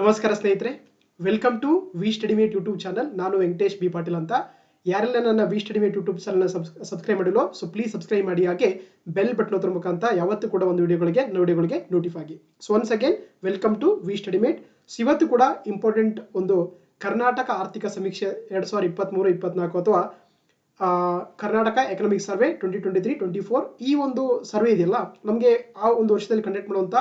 ನಮಸ್ಕಾರ ಸ್ನೇಹಿತರೆ welcome to V StudyMate YouTube channel ನಾನು ವೆಂಕಟೇಶ್ ಬಿ ಪಾಟೀಲ್ ಅಂತ. ಯಾರೆಲ್ಲ ನನ್ನ ವಿ ಸ್ಟಡಿಮೇಟ್ ಯೂಟ್ಯೂಬ್ ಚಾನಲ್ನ ಸಬ್ಸ್ಕ್ರೈಬ್ ಮಾಡಿಲ್ಲ ಸೊ ಪ್ಲೀಸ್ ಸಬ್ಸ್ಕ್ರೈಬ್ ಮಾಡಿ. ಹಾಗೆ ಬೆಲ್ ಬಟನ್ ಒತ್ತರ ಮುಖಾಂತರ ಯಾವತ್ತೂ ಕೂಡ ಒಂದು ವಿಡಿಯೋಗಳಿಗೆ ವಿಡಿಯೋಗಳಿಗೆ ನೋಟಿಫೈ ಆಗಿ. So once again welcome to V study mate ಇವತ್ತು ಕೂಡ ಇಂಪಾರ್ಟೆಂಟ್ ಒಂದು ಕರ್ನಾಟಕ ಆರ್ಥಿಕ ಸಮೀಕ್ಷೆ ಎರಡು ಸಾವಿರದ ಇಪ್ಪತ್ತ್ಮೂರು ಇಪ್ಪತ್ನಾಲ್ಕು ಅಥವಾ Karnataka economic survey twenty twenty three twenty four ಈ ಒಂದು ಸರ್ವೆ ಇದೆಯಲ್ಲ, ನಮಗೆ ಆ ಒಂದು ವರ್ಷದಲ್ಲಿ ಕಂಡಕ್ಟ್ ಮಾಡುವಂಥ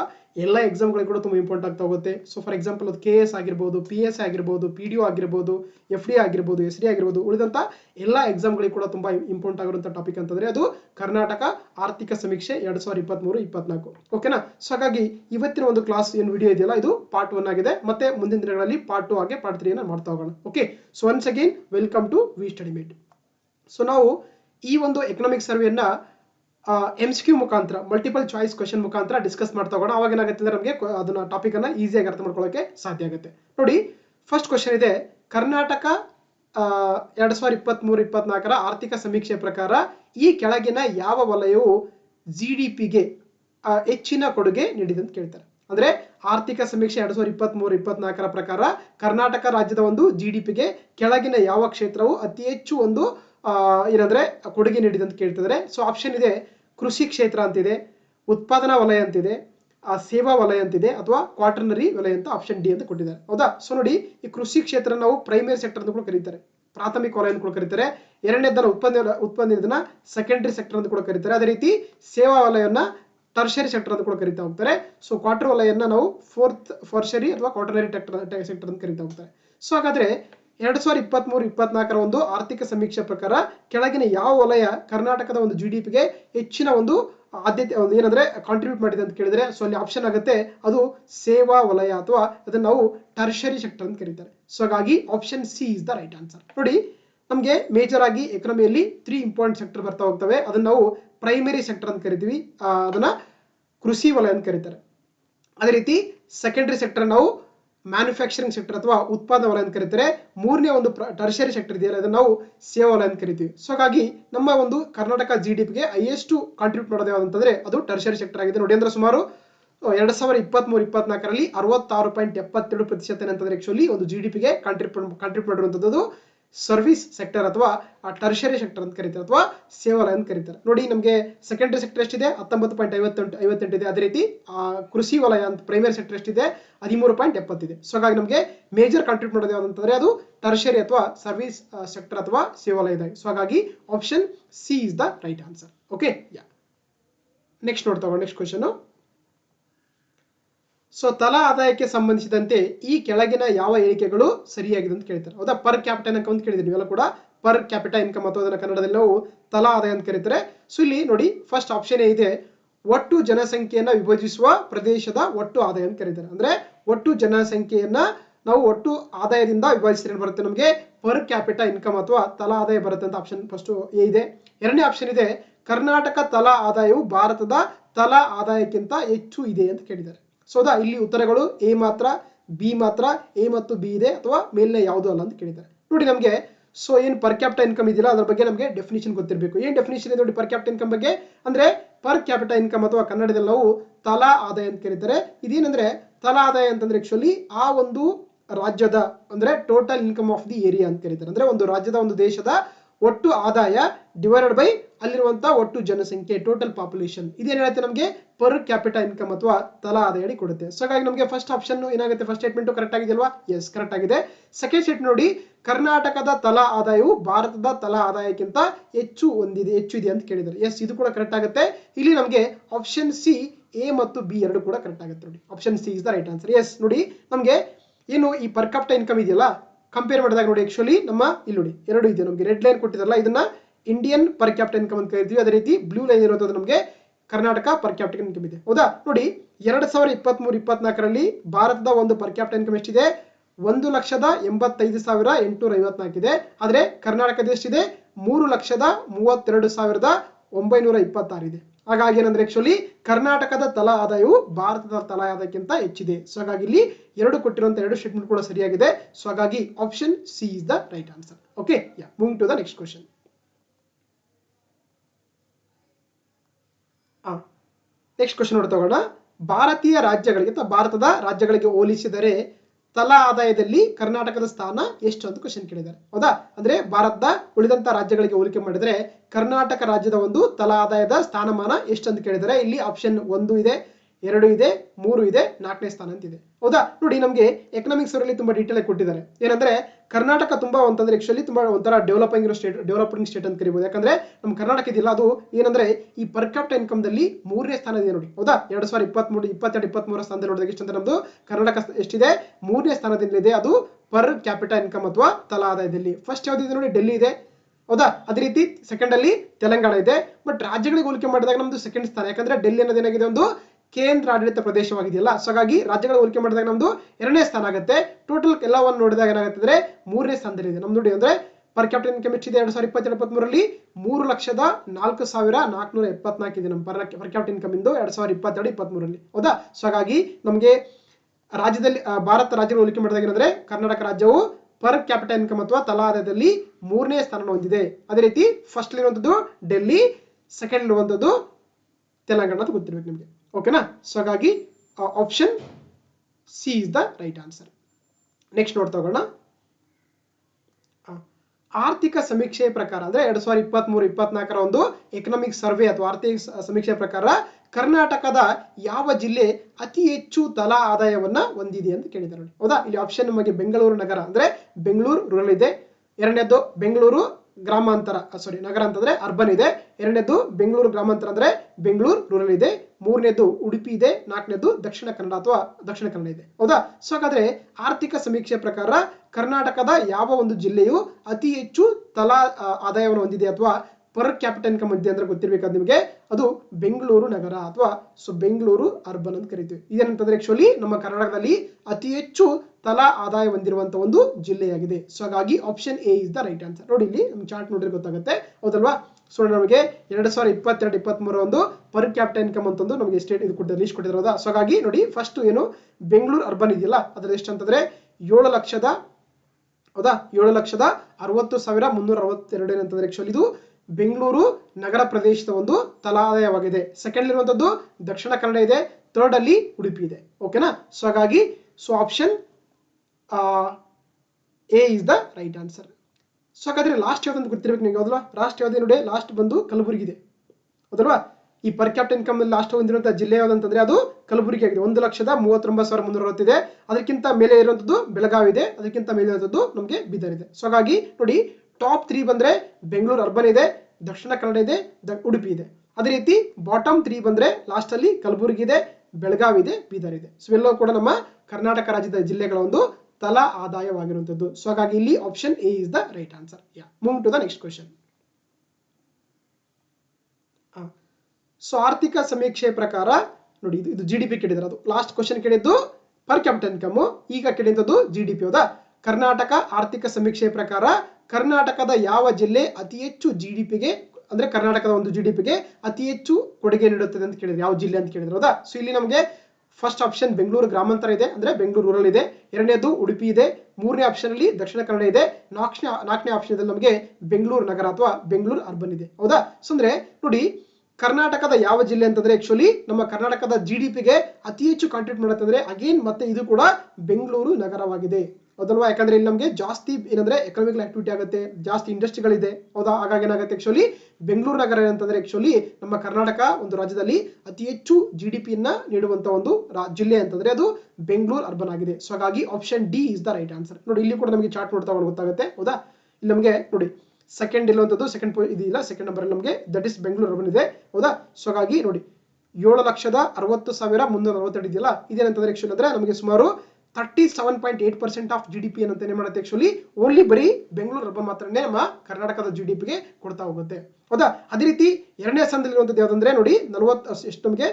ಎಲ್ಲ ಎಕ್ಸಾಮ್ಗಳಿಗೆ ಕೂಡ ತುಂಬ ಇಂಪಾರ್ಟೆಂಟ್ ಆಗ್ತಾ ಹೋಗುತ್ತೆ. ಸೊ ಫಾರ್ ಎಕ್ಸಾಂಪಲ್ ಅದು ಕೆ ಎಸ್ ಆಗಿರ್ಬೋದು ಪಿ ಎಸ್ ಆಗಿರ್ಬೋದು ಪಿ ಡಿ ಒ ಆಗಿರ್ಬೋದು ಎಫ್ ಡಿ ಆಗಿರ್ಬೋದು ಎಸ್ ಡಿ ಆಗಿರ್ಬೋದು ಉಳಿದಂಥ ಎಲ್ಲ ಎಕ್ಸಾಮ್ಗಳಿಗೆ ಕೂಡ ತುಂಬ ಇಂಪಾರ್ಟೆಂಟ್ ಆಗಿರುವಂಥ ಟಾಪಿಕ್ ಅಂತಂದರೆ ಅದು ಕರ್ನಾಟಕ ಆರ್ಥಿಕ ಸಮೀಕ್ಷೆ ಎರಡು ಸಾವಿರದ ಇಪ್ಪತ್ತ್ಮೂರು ಇಪ್ಪತ್ನಾಲ್ಕು. ಓಕೆನಾ ಸೊ ಹಾಗಾಗಿ ಇವತ್ತಿನ ಒಂದು ಕ್ಲಾಸ್ ಏನು ವಿಡಿಯೋ ಇದೆಯಲ್ಲ, ಇದು ಪಾರ್ಟ್ ಒನ್ ಆಗಿದೆ. ಮತ್ತೆ ಮುಂದಿನ ದಿನಗಳಲ್ಲಿ ಪಾರ್ಟ್ ಟು ಹಾಗೆ ಪಾರ್ಟ್ ತ್ರೀಯನ್ನು ಮಾಡ್ತಾ ಹೋಗೋಣ. Okay so once again welcome to V study mate so ನಾವು ಈ ಒಂದು ಎಕನಾಮಿಕ್ ಸರ್ವೆಯನ್ನ ಎಂ ಸಿ ಕ್ಯೂ ಮುಖಾಂತರ ಮಲ್ಟಿಪಲ್ ಚಾಯ್ಸ್ ಕ್ವಶನ್ ಮುಖಾಂತರ ಡಿಸ್ಕಸ್ ಮಾಡ್ತಾ ಹೋಗೋಣ. ಅವಾಗ ಏನಾಗುತ್ತೆ ಅಂದ್ರೆ ನಮಗೆ ಅದನ್ನ ಟಾಪಿಕ್ ಅನ್ನ ಈಸಿಯಾಗಿ ಅರ್ಥ ಮಾಡ್ಕೊಳ್ಳೋಕೆ ಸಾಧ್ಯ ಆಗುತ್ತೆ. ನೋಡಿ ಫಸ್ಟ್ ಕ್ವಶನ್ ಇದೆ. ಕರ್ನಾಟಕ ಎರಡು ಸಾವಿರದ ಇಪ್ಪತ್ತ್ ಮೂರು ಇಪ್ಪತ್ನಾಲ್ಕರ ಆರ್ಥಿಕ ಸಮೀಕ್ಷೆ ಪ್ರಕಾರ ಈ ಕೆಳಗಿನ ಯಾವ ವಲಯವು ಜಿ ಡಿ ಪಿಗೆ ಹೆಚ್ಚಿನ ಕೊಡುಗೆ ನೀಡಿದೆ ಅಂತ ಕೇಳ್ತಾರೆ. ಅಂದ್ರೆ ಆರ್ಥಿಕ ಸಮೀಕ್ಷೆ ಎರಡು ಸಾವಿರದ ಇಪ್ಪತ್ತ್ ಮೂರು ಇಪ್ಪತ್ನಾಲ್ಕರ ಪ್ರಕಾರ ಕರ್ನಾಟಕ ರಾಜ್ಯದ ಒಂದು ಜಿ ಡಿ ಪಿಗೆ ಕೆಳಗಿನ ಯಾವ ಕ್ಷೇತ್ರವು ಅತಿ ಹೆಚ್ಚು ಒಂದು ಏನಂದ್ರೆ ಕೊಡುಗೆ ನೀಡಿದೆ ಅಂತ ಕೇಳ್ತಿದ್ರೆ. ಸೊ ಆಪ್ಷನ್ ಇದೆ, ಕೃಷಿ ಕ್ಷೇತ್ರ ಅಂತಿದೆ, ಉತ್ಪಾದನಾ ವಲಯ ಅಂತಿದೆ, ಆ, ಸೇವಾ ವಲಯ ಅಂತಿದೆ, ಅಥವಾ ಕ್ವಾಟರ್ನರಿ ವಲಯ ಅಂತ ಆಪ್ಷನ್ ಡಿ ಅಂತ ಕೊಟ್ಟಿದ್ದಾರೆ. ಹೌದಾ? ಸೊ ನೋಡಿ, ಈ ಕೃಷಿ ಕ್ಷೇತ್ರ ನಾವು ಪ್ರೈಮರಿ ಸೆಕ್ಟರ್ ಅಂತ ಕೂಡ ಕರೀತಾರೆ. ಪ್ರಾಥಮಿಕ ವಲಯ ಅಂತ ಕೂಡ ಕರೀತಾರೆ. ಎರಡನೇದನ್ನ ಉತ್ಪನ್ನ ಉತ್ಪನ್ನ ಸೆಕೆಂಡರಿ ಸೆಕ್ಟರ್ ಅಂತ ಕೂಡ ಕರೀತಾರೆ. ಅದೇ ರೀತಿ, ಸೇವಾ ವಲಯವನ್ನ ಟರ್ಷರಿ ಸೆಕ್ಟರ್ ಅಂತ ಕೂಡ ಕರಿತಾ ಹೋಗ್ತಾರೆ. ಸೊ ಕ್ವಾರ್ಟರ್ ವಲಯನ್ನ ನಾವು ಫೋರ್ತ್ ಫರ್ಷರಿ ಅಥವಾ ಕ್ವಾರ್ಟರ್ನರಿ ಸೆಕ್ಟರ್ ಅಂತ ಕರಿತಾ ಹೋಗ್ತಾರೆ. ಸೊ ಹಾಗಾದ್ರೆ ಎರಡ್ ಸಾವಿರದ ಇಪ್ಪತ್ತ್ಮೂರು ಇಪ್ಪತ್ನಾಲ್ಕರ ಒಂದು ಆರ್ಥಿಕ ಸಮೀಕ್ಷೆ ಪ್ರಕಾರ ಕೆಳಗಿನ ಯಾವ ವಲಯ ಕರ್ನಾಟಕದ ಒಂದು ಜಿ ಡಿ ಪಿಗೆ ಹೆಚ್ಚಿನ ಒಂದು ಆದ್ಯತೆ, ಒಂದು ಏನಂದ್ರೆ ಕಾಂಟ್ರಿಬ್ಯೂಟ್ ಮಾಡಿದೆ ಅಂತ ಕೇಳಿದ್ರೆ ಸೊ ಅಲ್ಲಿ ಆಪ್ಷನ್ ಆಗುತ್ತೆ, ಅದು ಸೇವಾ ವಲಯ ಅಥವಾ ಅದನ್ನ ನಾವು ಟರ್ಷರಿ ಸೆಕ್ಟರ್ ಅಂತ ಕರೀತಾರೆ. ಸೊ ಹಾಗಾಗಿ option C is the right answer ನೋಡಿ, ನಮಗೆ ಮೇಜರ್ ಆಗಿ ಎಕನಾಮಿಯಲ್ಲಿ ತ್ರೀ ಇಂಪಾರ್ಟೆಂಟ್ ಸೆಕ್ಟರ್ ಬರ್ತಾ ಹೋಗ್ತವೆ. ಅದನ್ನ ನಾವು ಪ್ರೈಮರಿ ಸೆಕ್ಟರ್ ಅಂತ ಕರಿತೀವಿ. ಅದನ್ನ ಕೃಷಿ ವಲಯ ಅಂತ ಕರೀತಾರೆ. ಅದೇ ರೀತಿ ಸೆಕೆಂಡರಿ ಸೆಕ್ಟರ್ ನಾವು ಮ್ಯಾನುಫ್ಯಾಕ್ಚರಿಂಗ್ ಸೆಕ್ಟರ್ ಅಥವಾ ಉತ್ಪಾದನಾ ವಲಯ ಅಂತ ಕರೀತಾರೆ. ಮೂರನೇ ಒಂದು ಟರ್ಷರಿ ಸೆಕ್ಟರ್ ಇದೆಯಲ್ಲ ಅದನ್ನು ನಾವು ಸೇವಾ ವಲಯ ಅಂತ ಕರಿತೀವಿ. ಸೊ ಹಾಗಾಗಿ ನಮ್ಮ ಒಂದು ಕರ್ನಾಟಕ ಜಿ ಡಿ ಪಿಗೆ ಹೈಯೆಸ್ಟ್ ಕಾಂಟ್ರಿಬ್ಯೂಟ್ ಮಾಡೋದು ಯಾವುದಂತಂದ್ರೆ ಅದು ಟರ್ಷರಿ ಸೆಕ್ಟರ್ ಆಗಿದೆ. ನೋಡಿ, ಅಂದ್ರೆ ಸುಮಾರು ಎರಡು ಸಾವಿರ ಇಪ್ಪತ್ತ್ಮೂರು ಇಪ್ಪತ್ನಾಲ್ಕರಲ್ಲಿ ಅರವತ್ತಾರು ಪಾಯಿಂಟ್ ಎಪ್ಪತ್ತೆರಡು ಪ್ರತಿಶತ ಏನಂತಂದ್ರೆ ಆಕ್ಚುಲಿ ಒಂದು ಜಿ ಡಿ ಪಿಗೆ ಕಾಂಟ್ರಿಬ್ಯೂಟ್ ಕಾಂಟ್ರಿಬ್ಯೂಟ್ ಮಾಡಿರುವಂಥದ್ದು ಸರ್ವಿಸ್ ಸೆಕ್ಟರ್ ಅಥವಾ ಟರ್ಷರಿ ಸೆಕ್ಟರ್ ಅಂತ ಕರೀತಾರೆ, ಅಥವಾ ಸೇವಾಲಯ ಅಂತ ಕರೀತಾರೆ. ನೋಡಿ, ನಮಗೆ ಸೆಕೆಂಡರಿ ಸೆಕ್ಟರ್ ಎಷ್ಟಿದೆ? ಹತ್ತೊಂಬತ್ತು ಪಾಯಿಂಟ್ ಐವತ್ತೆಂಟು ಐವತ್ತೆಂಟು ಇದೆ ಅದೇ ರೀತಿ ಕೃಷಿ ವಲಯ ಅಂತ ಪ್ರೈಮರಿ ಸೆಕ್ಟರ್ ಎಷ್ಟಿದೆ? ಹದಿಮೂರು ಪಾಯಿಂಟ್ ಎಪ್ಪತ್ತಿದೆ. ಸೊ ಹಾಗಾಗಿ ನಮಗೆ ಮೇಜರ್ ಕಾಂಟ್ರಿಬ್ಯೂಟ್ ಮಾಡೋದು ಯಾವುದಂತಂದ್ರೆ ಅದು ಟರ್ಷರಿ ಅಥವಾ ಸರ್ವಿಸ್ ಸೆಕ್ಟರ್ ಅಥವಾ ಸೇವಾಲಯ ಇದೆ ಸೊ ಹಾಗಾಗಿ option C is the right answer okay yeah next ನೋಡ್ತಾ ನೆಕ್ಸ್ಟ್ ಕ್ವಶನ್ ಸೊ ತಲಾ ಆದಾಯಕ್ಕೆ ಸಂಬಂಧಿಸಿದಂತೆ ಈ ಕೆಳಗಿನ ಯಾವ ಹೇಳಿಕೆಗಳು ಸರಿಯಾಗಿದೆ ಅಂತ ಕೇಳ್ತಾರೆ. ಹೌದಾ? ಪರ್ ಕ್ಯಾಪಿಟಲ್ ಇನ್ಕಮ್ ಅಂತ ಕೇಳಿದ್ರಿ ನೀವೆಲ್ಲ ಕೂಡ ಪರ್ ಕ್ಯಾಪಿಟಲ್ ಇನ್ಕಮ್ ಅಥವಾ ಅದನ್ನು ಕನ್ನಡದಲ್ಲಿ ನಾವು ತಲಾ ಆದಾಯ ಅಂತ ಕರೀತಾರೆ. ಸೊ ಇಲ್ಲಿ ನೋಡಿ ಫಸ್ಟ್ ಆಪ್ಷನ್ ಇದೆ. ಒಟ್ಟು ಜನಸಂಖ್ಯೆಯನ್ನು ವಿಭಜಿಸುವ ಪ್ರದೇಶದ ಒಟ್ಟು ಆದಾಯ ಅಂತ ಕರೀತಾರೆ. ಅಂದ್ರೆ, ಒಟ್ಟು ಜನಸಂಖ್ಯೆಯನ್ನ ನಾವು ಒಟ್ಟು ಆದಾಯದಿಂದ ವಿಭಜಿಸಿದ್ರೆ ಬರುತ್ತೆ ನಮಗೆ? ಪರ್ ಕ್ಯಾಪಿಟಲ್ ಇನ್ಕಮ್ ಅಥವಾ ತಲಾ ಆದಾಯ ಬರುತ್ತೆ ಅಂತ ಆಪ್ಷನ್ ಫಸ್ಟ್ ಎ ಇದೆ. ಎರಡನೇ ಆಪ್ಷನ್ ಇದೆ, ಕರ್ನಾಟಕ ತಲಾ ಆದಾಯವು ಭಾರತದ ತಲಾ ಆದಾಯಕ್ಕಿಂತ ಹೆಚ್ಚು ಇದೆ ಅಂತ ಕೇಳಿದ್ದಾರೆ. ಸೊ ಹೌದಾ ಇಲ್ಲಿ ಉತ್ತರಗಳು ಎ ಮಾತ್ರ ಬಿ ಮಾತ್ರ ಎ ಮತ್ತು ಬಿ ಇದೆ ಅಥವಾ ಮೇಲಿನ ಯಾವುದು ಅಲ್ಲ ಅಂತ ಕೇಳಿದ್ದಾರೆ. ನೋಡಿ ನಮಗೆ ಸೊ ಏನು ಪರ್ ಕ್ಯಾಪಿಟಲ್ ಇನ್ಕಮ್ ಇದೆಯಲ್ಲ, ಅದ್ರ ಬಗ್ಗೆ ನಮಗೆ ಡೆಫಿನಿಷನ್ ಗೊತ್ತಿರಬೇಕು. ಏನು ಡೆಫಿನಿಷನ್ ಇದೆ ನೋಡಿ ಪರ್ ಕ್ಯಾಪಿಟಲ್ ಇನ್ಕಮ್ ಬಗ್ಗೆ? ಅಂದರೆ ಪರ್ ಕ್ಯಾಪಿಟಲ್ ಇನ್ಕಮ್ ಅಥವಾ ಕನ್ನಡದಲ್ಲಿ ನಾವು ತಲಾ ಆದಾಯ ಅಂತ ಕರೀತಾರೆ. ಇದೇನಂದ್ರೆ, ತಲಾ ಆದಾಯ ಅಂತಂದ್ರೆ ಆಕ್ಚುಲಿ ಆ ಒಂದು ರಾಜ್ಯದ, ಅಂದ್ರೆ total income of the area ಅಂತ ಕರೀತಾರೆ. ಅಂದ್ರೆ ಒಂದು ರಾಜ್ಯದ, ಒಂದು ದೇಶದ ಒಟ್ಟು ಆದಾಯ ಡಿವೈಡೆಡ್ ಬೈ ಅಲ್ಲಿರುವಂತ ಒಟ್ಟು ಜನಸಂಖ್ಯೆ ಟೋಟಲ್ ಪಾಪ್ಯುಲೇಷನ್ ಇದೇನು ಹೇಳುತ್ತೆ ನಮಗೆ? ಪರ್ ಕ್ಯಾಪಿಟಲ್ ಇನ್ಕಮ್ ಅಥವಾ ತಲಾ ಆದಾಯ ಕೊಡುತ್ತೆ. ಸೊ ಹಾಗಾಗಿ ನಮಗೆ ಫಸ್ಟ್ ಆಪ್ಷನ್ ಏನಾಗುತ್ತೆ? ಫಸ್ಟ್ ಸ್ಟೇಟ್ಮೆಂಟ್ ಕರೆಕ್ಟ್ ಆಗಿದೆಯಲ್ವಾ? ಎಸ್ ಕರೆಕ್ಟ್ ಆಗಿದೆ. ಸೆಕೆಂಡ್ ಸ್ಟೇಟ್ ನೋಡಿ, ಕರ್ನಾಟಕದ ತಲಾ ಆದಾಯವು ಭಾರತದ ತಲಾ ಆದಾಯಕ್ಕಿಂತ ಹೆಚ್ಚು ಹೊಂದಿದೆ, ಹೆಚ್ಚು ಇದೆ ಅಂತ ಕೇಳಿದ್ದಾರೆ. ಎಸ್ ಇದು ಕೂಡ ಕರೆಕ್ಟ್ ಆಗುತ್ತೆ. ಇಲ್ಲಿ ನಮಗೆ ಆಪ್ಷನ್ ಸಿ ಎ ಮತ್ತು ಬಿ ಎರಡು ಕೂಡ ಕರೆಕ್ಟ್ ಆಗುತ್ತೆ ನೋಡಿ. Option C is the right answer yes ನೋಡಿ, ನಮಗೆ ಏನು ಈ ಪರ್ ಇನ್ಕಮ್ ಇದೆಯಲ್ಲ? ಕಂಪೇರ್ ಮಾಡಿದಾಗ ನೋಡಿ ಆಕ್ಚುಲಿ ನಮ್ಮ, ಇಲ್ಲಿ ನೋಡಿ, ಎರಡು ಇದೆ ನಮಗೆ. ರೆಡ್ ಲೈನ್ ಕೊಟ್ಟಿದಾರಲ್ಲ ಇದನ್ನ ಇಂಡಿಯನ್ ಪರ್ ಕ್ಯಾಪಿಟಲ್ ಇನ್ಕಮ್ ಅಂತ ಕರಿತೀವಿ. ಅದೇ ರೀತಿ ಬ್ಲೂ ಲೈನ್ ಇರೋದು ನಮಗೆ ಕರ್ನಾಟಕ ಪರ್ ಕ್ಯಾಪಿಟಲ್ ಇನ್ಕಮ್ ಇದೆ ಹೌದಾ? ನೋಡಿ, ಎರಡ್ ಸಾವಿರದ ಇಪ್ಪತ್ಮೂರು, ಇಪ್ಪತ್ನಾಲ್ಕರಲ್ಲಿ ಭಾರತದ ಒಂದು ಪರ್ ಕ್ಯಾಪಿಟಲ್ ಇನ್ಕಮ್ ಎಷ್ಟಿದೆ? ಒಂದು ಲಕ್ಷದ ಎಂಬತ್ತೈದು ಸಾವಿರ ಎಂಟುನೂರ ಐವತ್ನಾಲ್ಕಿದೆ ಆದ್ರೆ ಕರ್ನಾಟಕದ ಎಷ್ಟಿದೆ? ಮೂರು ಲಕ್ಷದ ಮೂವತ್ತೆರಡು ಸಾವಿರದ ಒಂಬೈನೂರ ಇಪ್ಪತ್ತಾರಿದೆ ಹಾಗಾಗಿ ಏನಂದ್ರೆ ಆಕ್ಚುಲಿ ಕರ್ನಾಟಕದ ತಲಾ ಆದಾಯವು ಭಾರತದ ತಲಾ ಆದಾಯಕ್ಕಿಂತ ಹೆಚ್ಚಿದೆ. ಸೊ ಹಾಗಾಗಿ ಇಲ್ಲಿ ಎರಡು ಕೊಟ್ಟಿರುವಂತ ಎರಡು ಸ್ಟೇಟ್ಮೆಂಟ್ ಕೂಡ ಸರಿಯಾಗಿದೆ. ಸೊ ಹಾಗಾಗಿ option C is the right answer okay yeah moving to the next question next question ನೋಡಿ ತಗೋಣ ಭಾರತೀಯ ರಾಜ್ಯಗಳಿಗೆ ಅಥವಾ ಭಾರತದ ರಾಜ್ಯಗಳಿಗೆ ಹೋಲಿಸಿದರೆ ತಲಾ ಆದಾಯದಲ್ಲಿ ಕರ್ನಾಟಕದ ಸ್ಥಾನ ಎಷ್ಟು ಅಂತ ಕ್ವಶನ್ ಕೇಳಿದ್ದಾರೆ. ಹೌದಾ? ಅಂದ್ರೆ ಭಾರತದ ಉಳಿದಂತ ರಾಜ್ಯಗಳಿಗೆ ಹೋಲಿಕೆ ಮಾಡಿದ್ರೆ ಕರ್ನಾಟಕ ರಾಜ್ಯದ ಒಂದು ತಲಾ ಆದಾಯದ ಸ್ಥಾನಮಾನ ಎಷ್ಟು ಅಂತ ಕೇಳಿದರೆ ಇಲ್ಲಿ ಆಪ್ಷನ್ ಒಂದು ಇದೆ. ಎರಡು ಇದೆ, ಮೂರು ಇದೆ, ನಾಲ್ಕನೇ ಸ್ಥಾನ ಅಂತಿದೆ. ಹೌದಾ? ನೋಡಿ, ನಮಗೆ ಎಕನಾಮಿಕ್ಸ್ ಅವರಲ್ಲಿ ತುಂಬಾ ಡೀಟೇಲ್ ಕೊಟ್ಟಿದ್ದಾರೆ. ಏನಂದ್ರೆ, ಕರ್ನಾಟಕ ತುಂಬಾ ಅಂತಂದ್ರೆ ಆಕ್ಚುಲಿ ತುಂಬಾ ಒಂಥರ ಡೆವಲಪಿಂಗ್ ಸ್ಟೇಟ್ ಡೆವಲಪಿಂಗ್ ಸ್ಟೇಟ್ ಅಂತ ಕರಿಬಹುದು ಯಾಕಂದ್ರೆ ನಮ್ಮ ಕರ್ನಾಟಕ ಇದಿಲ್ಲ. ಅದು ಏನಂದ್ರೆ, ಈ ಪರ್ ಕ್ಯಾಪ್ಟ್ ಇನ್ಕಮ್ ದಲ್ಲಿ ಮೂರನೇ ಸ್ಥಾನ ಇದೆ ನೋಡಿ. ಹೌದಾ? ಎರಡು ಸಾವಿರದ ಇಪ್ಪತ್ಮೂರು, ಇಪ್ಪತ್ತೆರಡು ಇಪ್ಪತ್ಮೂರ ಸ್ಥಾನದಲ್ಲಿ ನೋಡಿದಾಗ ಎಷ್ಟಂದ್ರೆ ನಮ್ದು ಕರ್ನಾಟಕ ಎಷ್ಟಿದೆ? ಮೂರನೇ ಸ್ಥಾನದಲ್ಲಿದೆ ಅದು ಪರ್ ಕ್ಯಾಪಿಟ ಇನ್ಕಮ್ ಅಥವಾ ತಲಾ ಆದಾಯದಲ್ಲಿ. ಫಸ್ಟ್ ಯಾವ್ದಿದೆ ನೋಡಿ? ಡೆಲ್ಲಿ ಇದೆ. ಹೌದಾ? ಅದೇ ರೀತಿ ಸೆಕೆಂಡ್ ಅಲ್ಲಿ ತೆಲಂಗಾಣ ಇದೆ. ಬಟ್ ರಾಜ್ಯಗಳಿಗೆ ಹೋಲಿಕೆ ಮಾಡಿದಾಗ ನಮ್ದು ಸೆಕೆಂಡ್ ಸ್ಥಾನ. ಯಾಕಂದ್ರೆ, ಡೆಲ್ಲಿ ಅನ್ನೋದೇನಾಗಿದೆ ಒಂದು ಕೇಂದ್ರ ಆಡಳಿತ ಪ್ರದೇಶವಾಗಿದೆಯಲ್ಲ ಸೊ ಹಾಗಾಗಿ ರಾಜ್ಯಗಳ ಹೋಲಿಕೆ ಮಾಡಿದಾಗ ನಮ್ದು ಎರಡನೇ ಸ್ಥಾನ ಆಗುತ್ತೆ. ಟೋಟಲ್ ಎಲ್ಲವನ್ನು ನೋಡಿದಾಗ ಏನಾಗುತ್ತೆ ಅಂದ್ರೆ ಮೂರನೇ ಸ್ಥಾನದಲ್ಲಿದೆ ನಮ್ದು ನೋಡಿ ಅಂದ್ರೆ ಪರ್ ಕ್ಯಾಪಿಟಲ್ ಇನ್ಕಮ್ ಎಷ್ಟಿದೆ ಎರಡು ಸಾವಿರದ ಇಪ್ಪತ್ತೆರಡು, ಇಪ್ಪತ್ಮೂರರಲ್ಲಿ ಮೂರು ಲಕ್ಷದ ನಾಲ್ಕು ಸಾವಿರ ನಾಲ್ಕುನೂರ ಎಪ್ಪತ್ನಾಲ್ಕು ಇದೆ ನಮ್ಮ ಪರ್ ಪರ್ ಕ್ಯಾಪಿಟಲ್ ಇನ್ಕಮ್ ಇಂದು ಎರಡು ಸಾವಿರದ ಇಪ್ಪತ್ತೆರಡು, ಇಪ್ಪತ್ಮೂರರಲ್ಲಿ. ಹೌದಾ? ಸೊ ಹಾಗಾಗಿ ನಮಗೆ ರಾಜ್ಯದಲ್ಲಿ ಭಾರತ ರಾಜ್ಯಗಳು ಹೋಲಿಕೆ ಮಾಡಿದಾಗ ಏನಂದ್ರೆ ಕರ್ನಾಟಕ ರಾಜ್ಯವು ಪರ್ ಕ್ಯಾಪಿಟಲ್ ಇನ್ಕಮ್ ಅಥವಾ ತಲಾ ಆದಾಯದಲ್ಲಿ ಮೂರನೇ ಸ್ಥಾನ ಹೊಂದಿದೆ. ಅದೇ ರೀತಿ ಫಸ್ಟ್ ಇರುವಂಥದ್ದು ಡೆಲ್ಲಿ ಸೆಕೆಂಡ್ ಇರುವಂಥದ್ದು ತೆಲಂಗಾಣ ಅಂತ ಗೊತ್ತಿರ್ಬೇಕು ನಿಮಗೆ. ಓಕೆನಾ ಸೊ ಹಾಗಾಗಿ option C is the right answer next ನೋಡ್ತಾ ಹೋಗೋಣ ಆ, ಆರ್ಥಿಕ ಸಮೀಕ್ಷೆ ಪ್ರಕಾರ ಅಂದ್ರೆ ಎರಡ್ ಸಾವಿರದ ಇಪ್ಪತ್ತ್ ಮೂರು ಇಪ್ಪತ್ನಾಲ್ಕರ ಒಂದು ಎಕನಾಮಿಕ್ ಸರ್ವೆ ಅಥವಾ ಆರ್ಥಿಕ ಸಮೀಕ್ಷೆ ಪ್ರಕಾರ ಕರ್ನಾಟಕದ ಯಾವ ಜಿಲ್ಲೆ ಅತಿ ಹೆಚ್ಚು ತಲಾ ಆದಾಯವನ್ನ ಹೊಂದಿದೆ ಅಂತ ಕೇಳಿದ್ದಾರೆ ನೋಡಿ. ಹೌದಾ? ಇಲ್ಲಿ ಆಪ್ಷನ್ ನಮಗೆ ಬೆಂಗಳೂರು ನಗರ ಅಂದ್ರೆ ಬೆಂಗಳೂರು ರೂರಲ್ ಇದೆ. ಎರಡನೇದು ಬೆಂಗಳೂರು ಗ್ರಾಮಾಂತರ ಸಾರಿ ನಗರ ಅಂತಂದ್ರೆ ಅರ್ಬನ್ ಇದೆ. ಎರಡನೇದು ಬೆಂಗಳೂರು ಗ್ರಾಮಾಂತರ ಅಂದ್ರೆ ಬೆಂಗಳೂರು ರೂರಲ್ ಇದೆ. ಮೂರನೇದು ಉಡುಪಿ ಇದೆ, ನಾಲ್ಕನೇದು ದಕ್ಷಿಣ ಕನ್ನಡ ಅಥವಾ ದಕ್ಷಿಣ ಕನ್ನಡ ಇದೆ. ಹೌದಾ? ಸೊ ಹಾಗಾದ್ರೆ ಆರ್ಥಿಕ ಸಮೀಕ್ಷೆ ಪ್ರಕಾರ ಕರ್ನಾಟಕದ ಯಾವ ಒಂದು ಜಿಲ್ಲೆಯು ಅತಿ ಹೆಚ್ಚು ತಲಾ ಆದಾಯವನ್ನು ಹೊಂದಿದೆ ಅಥವಾ ಪರ್ ಕ್ಯಾಪಿಟಲ್ ಇನ್ಕಮ್ ಹೊಂದಿದೆ ಅಂದ್ರೆ ಗೊತ್ತಿರ್ಬೇಕಾದ್ರೆ ನಿಮಗೆ? ಅದು ಬೆಂಗಳೂರು ನಗರ ಅಥವಾ ಸೊ ಬೆಂಗಳೂರು ಅರ್ಬನ್ ಅಂತ ಕರಿತೀವಿ. ಇದೇನಂತಂದ್ರೆ ಆಕ್ಚುಲಿ ನಮ್ಮ ಕರ್ನಾಟಕದಲ್ಲಿ ಅತಿ ಹೆಚ್ಚು ತಲಾ ಆದಾಯ ಹೊಂದಿರುವಂತ ಒಂದು ಜಿಲ್ಲೆಯಾಗಿದೆ. ಸೊ ಹಾಗಾಗಿ option A is the right answer ನೋಡಿ ಇಲ್ಲಿ ನಮ್ಗೆ ಚಾರ್ಟ್ ನೋಡಿದ್ರೆ ಗೊತ್ತಾಗುತ್ತೆ. ಹೌದಲ್ವಾ? ಸೊ ನಮಗೆ ಎರಡು ಸಾವಿರದ ಇಪ್ಪತ್ತೆರಡು ಇಪ್ಪತ್ತ್ಮೂರ ಒಂದು ಪರ್ ಕ್ಯಾಪಿಟಲ್ ಇನ್ಕಮ್ ಅಂತಂದು ನಮಗೆ ಸ್ಟೇಟ್ ಇದು ಕೊಟ್ಟಿದ್ದಾರೆ ಲಿಸ್ಟ್ ಕೊಟ್ಟಿರೋದಾ ಸೊ ಹಾಗಾಗಿ ನೋಡಿ ಫಸ್ಟ್ ಏನು ಬೆಂಗಳೂರು ಅರ್ಬನ್ ಇದೆಯಲ್ಲ ಅದರ ಎಷ್ಟು ಅಂತಂದ್ರೆ ಏಳು ಲಕ್ಷದ, ಹೌದಾ? ಏಳು ಲಕ್ಷದ ಅರವತ್ತು ಸಾವಿರ ಮುನ್ನೂರ ಅರವತ್ತೆರಡು ಏನಂತಂದ್ರೆ ಆಕ್ಚುಲಿ ಇದು ಬೆಂಗಳೂರು ನಗರ ಪ್ರದೇಶದ ಒಂದು ತಲಾದಾಯವಾಗಿದೆ. ಸೆಕೆಂಡ್ ಇರುವಂತದ್ದು ದಕ್ಷಿಣ ಕನ್ನಡ ಇದೆ ಥರ್ಡ್ ಅಲ್ಲಿ ಉಡುಪಿ ಇದೆ. ಓಕೆನಾ ಸೊ ಹಾಗಾಗಿ so option A is the right answer so ಹಾಗಾದ್ರೆ ಲಾಸ್ಟ್ ಯಾವ್ದು ಅಂತ ಗೊತ್ತಿರಬೇಕು ನಿಮಗೆ ಹೌದಲ್ವಾ ಲಾಸ್ಟ್ ಯಾವ್ದು ನೋಡಿ ಲಾಸ್ಟ್ ಬಂದು ಕಲಬುರಗಿ ಇದೆ ಹೌದಲ್ವಾ? ಈ ಪರ್ ಕ್ಯಾಪಿಟಲ್ ಇನ್ಕಮ್ ಲಾಸ್ಟ್ ಹೊಂದಿರುವಂತಹ ಜಿಲ್ಲೆ ಯಾವ್ದಂತಂದ್ರೆ ಅದು ಕಲಬುರಗಿ ಆಗಿದೆ. ಒಂದು ಲಕ್ಷದ ಮೂವತ್ತೊಂಬತ್ತು ಸಾವಿರ ಮುನ್ನೂರ ಅರವತ್ತಿದೆ ಅದಕ್ಕಿಂತ ಮೇಲೆ ಇರುವಂತದ್ದು ಬೆಳಗಾವಿ ಇದೆ. ಅದಕ್ಕಿಂತ ಮೇಲೆ ಇರುವಂತದ್ದು ನಮಗೆ ಬೀದರ್ ಇದೆ. ಸೊ ಹಾಗಾಗಿ ನೋಡಿ ಟಾಪ್ ತ್ರೀ ಬಂದ್ರೆ ಬೆಂಗಳೂರು ಅರ್ಬನ್ ಇದೆ, ದಕ್ಷಿಣ ಕನ್ನಡ ಇದೆ ಉಡುಪಿ ಇದೆ. ಅದೇ ರೀತಿ ಬಾಟಮ್ ತ್ರೀ ಬಂದ್ರೆ ಲಾಸ್ಟ್ ಅಲ್ಲಿ ಕಲಬುರಗಿ ಇದೆ, ಬೆಳಗಾವಿ ಇದೆ, ಬೀದರ್ ಇದೆ. ಸೊ ಎಲ್ಲವೂ ಕೂಡ ನಮ್ಮ ಕರ್ನಾಟಕ ರಾಜ್ಯದ ಜಿಲ್ಲೆಗಳ ಒಂದು ತಲಾ ಆದಾಯವಾಗಿರುವಂಥದ್ದು ಸೊ ಹಾಗಾಗಿ ಇಲ್ಲಿ option A is the right answer yeah move to the next question so ಆರ್ಥಿಕ ಸಮೀಕ್ಷೆ ಪ್ರಕಾರ, ನೋಡಿ ಇದು ಇದು ಜಿ ಡಿ ಪಿ ಕೇಳಿದ್ರೆ ಅದು. ಲಾಸ್ಟ್ ಕ್ವಶನ್ ಕೇಳಿದ್ದು ಪರ್ ಕ್ಯಾಪಿಟಲ್ ಇನ್ಕಮ್ ಈಗ ಕೇಳಿದ್ದು ಜಿ ಡಿ ಪಿ ಹೌದಾ ಕರ್ನಾಟಕ ಆರ್ಥಿಕ ಸಮೀಕ್ಷೆ ಪ್ರಕಾರ, ಕರ್ನಾಟಕದ ಯಾವ ಜಿಲ್ಲೆ ಅತಿ ಹೆಚ್ಚು ಜಿ ಡಿ ಪಿಗೆ ಅಂದ್ರೆ ಕರ್ನಾಟಕದ ಒಂದು ಜಿ ಡಿ ಪಿಗೆ ಅತಿ ಹೆಚ್ಚು ಕೊಡುಗೆ ನೀಡುತ್ತದೆ ಅಂತ ಕೇಳಿದ್ರೆ. ಯಾವ ಜಿಲ್ಲೆ ಅಂತ ಕೇಳಿದ್ರೆ ಹೌದಾ ಸೊ ಇಲ್ಲಿ ನಮಗೆ ಫಸ್ಟ್ ಆಪ್ಷನ್ ಬೆಂಗಳೂರು ಗ್ರಾಮಾಂತರ ಇದೆ, ಅಂದ್ರೆ ಬೆಂಗಳೂರು ರೂರಲ್ ಇದೆ. ಎರಡನೇದು ಉಡುಪಿ ಇದೆ. ಮೂರನೇ ಆಪ್ಷನ್ ಅಲ್ಲಿ ದಕ್ಷಿಣ ಕನ್ನಡ ಇದೆ. ನಾಲ್ಕನೇ ನಾಲ್ಕನೇ ಆಪ್ಷನ್ ನಮಗೆ ಬೆಂಗಳೂರು ನಗರ ಅಥವಾ ಬೆಂಗಳೂರು ಅರ್ಬನ್ ಇದೆ. ಹೌದಾ? ಸೊ ಅಂದ್ರೆ ನೋಡಿ, ಕರ್ನಾಟಕದ ಯಾವ ಜಿಲ್ಲೆ ಅಂತಂದ್ರೆ ಆಕ್ಚುಲಿ ನಮ್ಮ ಕರ್ನಾಟಕದ ಜಿ ಡಿ ಪಿಗೆ ಅತಿ ಹೆಚ್ಚು ಕಾಂಟ್ರಿಬ್ಯೂಟ್ ಮಾಡುತ್ತಂದ್ರೆ ಅಗೇನ್ ಮತ್ತೆ ಇದು ಕೂಡ ಬೆಂಗಳೂರು ನಗರವಾಗಿದೆ. ಹೌದಲ್ವಾ ಯಾಕಂದ್ರೆ ಇಲ್ಲಿ ನಮಗೆ ಜಾಸ್ತಿ ಏನಂದ್ರೆ ಎಕನಾಮಿಕಲ್ ಆಕ್ಟಿವಿಟಿ ಆಗುತ್ತೆ, ಜಾಸ್ತಿ ಇಂಡಸ್ಟ್ರಿಗಳಿದೆ ಹೌದಾ? ಹಾಗಾಗಿ ಏನಾಗುತ್ತೆ ಆಕ್ಚುಲಿ ಬೆಂಗಳೂರು ನಗರ ಅಂತಂದ್ರೆ ಆಕ್ಚುಲಿ ನಮ್ಮ ಕರ್ನಾಟಕ ಒಂದು ರಾಜ್ಯದಲ್ಲಿ ಅತಿ ಹೆಚ್ಚು ಜಿ ಡಿ ಪಿಯನ್ನ ನೀಡುವಂತ ಒಂದು ಜಿಲ್ಲೆ ಅಂತಂದ್ರೆ ಅದು ಬೆಂಗಳೂರು ಅರ್ಬನ್ ಆಗಿದೆ. ಸೊ ಹಾಗಾಗಿ option D is the right answer ನೋಡಿ, ಇಲ್ಲಿ ಕೂಡ ನಮಗೆ ಚಾರ್ಟ್ ನೋಡ್ತಾ ಗೊತ್ತಾಗುತ್ತೆ? ಹೌದಾ? ಇಲ್ಲಿ ನಮಗೆ ನೋಡಿ ಸೆಕೆಂಡ್ ಇಲ್ಲವಂಥದ್ದು ಸೆಕೆಂಡ್ ಇದಿಲ್ಲ ಸೆಕೆಂಡ್ ನಂಬರ್ ನಮಗೆ ದಟ್ ಇಸ್ ಬೆಂಗಳೂರು ಅರ್ಬನ್ ಇದೆ. ಹೌದಾ? ಸೊ ಹಾಗಾಗಿ ನೋಡಿ, ಏಳು ಲಕ್ಷದ ಅರವತ್ತು ಸಾವಿರ ಮುನ್ನೂರ ಅರವತ್ತೆರಡು ಇದೆಯಲ್ಲ? ಇದೇನಂತಂದ್ರೆ ಆಕ್ಚುಲಿ ಅಂದ್ರೆ ನಮಗೆ ಸುಮಾರು thirty seven point eight percent of G D P ಏನಂತ ಏನ್ ಮಾಡುತ್ತೆ ಆಕ್ಚುಲಿ ಓನ್ಲಿ ಬರೀ ಬೆಂಗಳೂರು ರಬ್ಬರ್ ಮಾತ್ರನೇ ನಮ್ಮ ಕರ್ನಾಟಕದ ಜಿ ಡಿ ಪಿಗೆ ಕೊಡ್ತಾ ಹೋಗುತ್ತೆ. ಹೌದಾ? ಅದೇ ರೀತಿ ಎರಡನೇ ಸ್ಥಾನದಲ್ಲಿರುವಂಥದ್ದು ಯಾವುದಂದ್ರೆ ನೋಡಿ, ನಲವತ್ತು ಎಷ್ಟು ನಮಗೆ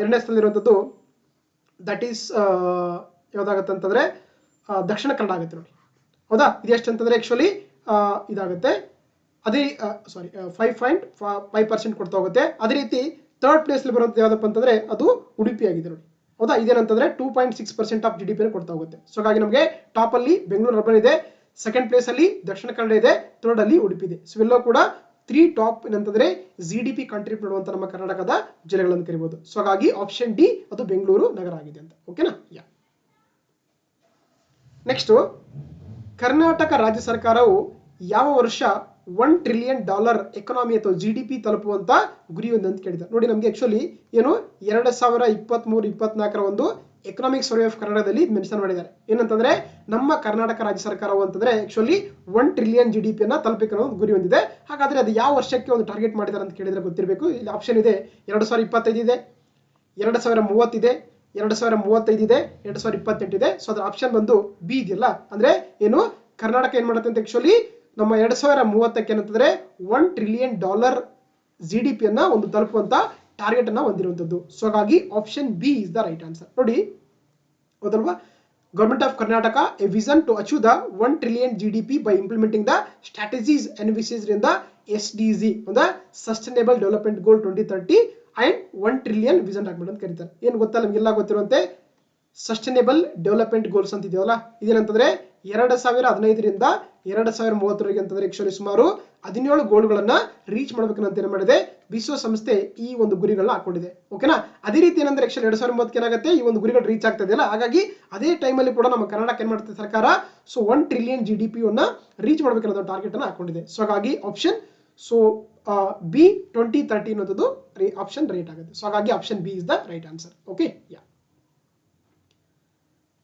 ಎರಡನೇ ಸ್ಥಾನದಲ್ಲಿರುವಂಥದ್ದು ದಟ್ ಈಸ್ ಯಾವ್ದಾಗತ್ತೆ ಅಂತಂದ್ರೆ ದಕ್ಷಿಣ ಕನ್ನಡ ಆಗುತ್ತೆ ನೋಡಿ. ಹೌದಾ? ಇದು ಎಷ್ಟು ಅಂತಂದ್ರೆ ಆ್ಯಕ್ಚುಲಿ ಇದಾಗುತ್ತೆ. ಅದೇ sorry five point five percent ಕೊಡ್ತಾ ಹೋಗುತ್ತೆ. ಅದೇ ರೀತಿ ಥರ್ಡ್ ಪ್ಲೇಸ್ ಬರುವಂತ ಯಾವುದಪ್ಪ ಅಂತಂದ್ರೆ ಅದು ಉಡುಪಿ ಆಗಿದೆ ನೋಡಿ. ಹೌದಾ ಇದೇನಂತಂದ್ರೆ two point six percent of G D P ಕೊಡ್ತಾ ಹೋಗುತ್ತೆ. ಸೊ ಹಾಗಾಗಿ ನಮಗೆ ಟಾಪ್ ಅಲ್ಲಿ ಬೆಂಗಳೂರು ಅರ್ಬನ್ ಇದೆ ಸೆಕೆಂಡ್ ಪ್ಲೇಸ್ ಅಲ್ಲಿ ದಕ್ಷಿಣ ಕನ್ನಡ ಇದೆ ಥರ್ಡ್ ಅಲ್ಲಿ ಉಡುಪಿ ಇದೆ. ಸೊ ಎಲ್ಲೋ ಕೂಡ ತ್ರೀ ಟಾಪ್ ಏನಂತಂದ್ರೆ ಜಿ ಡಿ ಪಿ ಕಂಟ್ರಿಬ್ಯೂಟ್ ಮಾಡುವಂತ ನಮ್ಮ ಕರ್ನಾಟಕದ ಜಿಲ್ಲೆಗಳನ್ನು ಕರಿಬಹುದು ಸೊ ಹಾಗಾಗಿ ಆಪ್ಷನ್ ಡಿ ಅದು ಬೆಂಗಳೂರು ನಗರ ಆಗಿದೆ ಅಂತ. ಓಕೆನಾ ಯಾ ನೆಕ್ಸ್ಟ್ ಕರ್ನಾಟಕ ರಾಜ್ಯ ಸರ್ಕಾರವು ಯಾವ ವರ್ಷ ಒನ್ ಟ್ರಿಲಿಯನ್ ಡಾಲರ್ ಎಕನಾಮಿ ಅಥವಾ ಜಿ ಡಿ ಪಿ ತಲುಪುವಂತ ಗುರಿ ಒಂದು ಅಂತ ಕೇಳಿದ್ದಾರೆ. ನೋಡಿ ನಮಗೆ ಆಕ್ಚುಲಿ ಏನು ಎರಡು ಸಾವಿರ ಇಪ್ಪತ್ತ್ಮೂರು ಇಪ್ಪತ್ನಾಲ್ಕರ ಒಂದು ಎಕನಾಮಿಕ್ ಸರ್ವೆ ಆಫ್ ಕರ್ನಾಟಕದಲ್ಲಿ ಮೆನ್ಷನ್ ಮಾಡಿದ್ದಾರೆ. ಏನಂತಂದ್ರೆ ನಮ್ಮ ಕರ್ನಾಟಕ ರಾಜ್ಯ ಸರ್ಕಾರವು ಅಂತಂದ್ರೆ actually one trillion G D ಪಿಯನ್ನು ಅನ್ನೋ ಒಂದು ಗುರಿ ಹೊಂದಿದೆ. ಹಾಗಾದ್ರೆ ಅದು ಯಾವ ವರ್ಷಕ್ಕೆ ಒಂದು ಟಾರ್ಗೆಟ್ ಮಾಡಿದ್ದಾರೆ ಅಂತ ಕೇಳಿದ್ರೆ ಗೊತ್ತಿರಬೇಕು. ಇಲ್ಲಿ ಆಪ್ಷನ್ ಇದೆ, ಎರಡು ಸಾವಿರ ಇಪ್ಪತ್ತೈದು ಇದೆ, ಎರಡು ಸಾವಿರ ಮೂವತ್ತಿದೆ ಎರಡು ಸಾವಿರ ಮೂವತ್ತೈದು ಇದೆ, ಎರಡು ಸಾವಿರ ಇಪ್ಪತ್ತೆಂಟು ಇದೆ. ಸೊ ಅದರ ಆಪ್ಷನ್ ಬಂದು ಬಿ ಇದೆಯಲ್ಲ. ಅಂದ್ರೆ ಏನು ಕರ್ನಾಟಕ ಏನ್ ಮಾಡುತ್ತೆ ಅಂತ ಆಕ್ಚುಲಿ ನಮ್ಮ ಎರಡು ಸಾವಿರ ಮೂವತ್ತಕ್ಕೆ ಏನಂತಂದ್ರೆ one trillion dollar G D ಪಿಯನ್ನು ಒಂದು ತಲುಪುವಂತ ಟಾರ್ಗೆಟ್ ಅನ್ನ ಹೊಂದಿರುವಂತದ್ದು ಸೊ ಹಾಗಾಗಿ option B is the right answer ನೋಡಿ, ಹೌದಲ್ವಾ? Government of Karnataka a vision to achieve the one trillion G D P by implementing the strategies in the S D G ಅಂದ್ರೆ sustainable development goal twenty thirty and one trillion vision document ಅಂತ ಕರೀತಾರೆ. ಏನು ಗೊತ್ತಾ? ನಮಗೆಲ್ಲ ಗೊತ್ತಿರುವಂತೆ sustainable development goals ಅಂತ ಇದೆಯಲ್ಲ? ಇದೇನಂತಂದ್ರೆ ಎರಡು ಸಾವಿರ ಹದಿನೈದರಿಂದ ಎರಡು ಸಾವಿರ ಮೂವತ್ತರವರೆಗೆ ಅಂತಂದ್ರೆ ಆಕ್ಚುಲಿ ಸುಮಾರು ಹದಿನೇಳು ಗೋಲ್ಗಳನ್ನ ರೀಚ್ ಮಾಡ್ಬೇಕಂತ ಏನ್ ಮಾಡಿದೆ. ವಿಶ್ವಸಂಸ್ಥೆ ಈ ಒಂದು ಗುರಿಗಳನ್ನ ಹಾಕೊಂಡಿದೆ. ಓಕೆನಾ ಅದೇ ರೀತಿ ಏನಂದ್ರೆ ಆಕ್ಚುಲಿ ಎರಡ್ ಸಾವಿರ ಮೂವತ್ತಕ್ಕೆ ಏನಾಗುತ್ತೆ? ಈ ಒಂದು ಗುರಿಗಳು ರೀಚ್ ಆಗ್ತಾ ಇದೆಯಲ್ಲ ಹಾಗಾಗಿ ಅದೇ ಟೈಮಲ್ಲಿ ಕೂಡ ನಮ್ಮ ಕರ್ನಾಟಕ ಏನ್ ಮಾಡುತ್ತೆ ಸರ್ಕಾರ? So one trillion G D ಪಿಯನ್ನ reach ಮಾಡ್ಬೇಕನ್ನೋ ಟಾರ್ಗೆಟ್ ಅನ್ನ ಹಾಕೊಂಡಿದೆ. ಸೊ ಹಾಗಾಗಿ option so B twenty thirty ಅನ್ನೋದು ಆಪ್ಷನ್ ರೈಟ್ ಆಗುತ್ತೆ. ಸೊ ಹಾಗಾಗಿ option B is the right answer okay yeah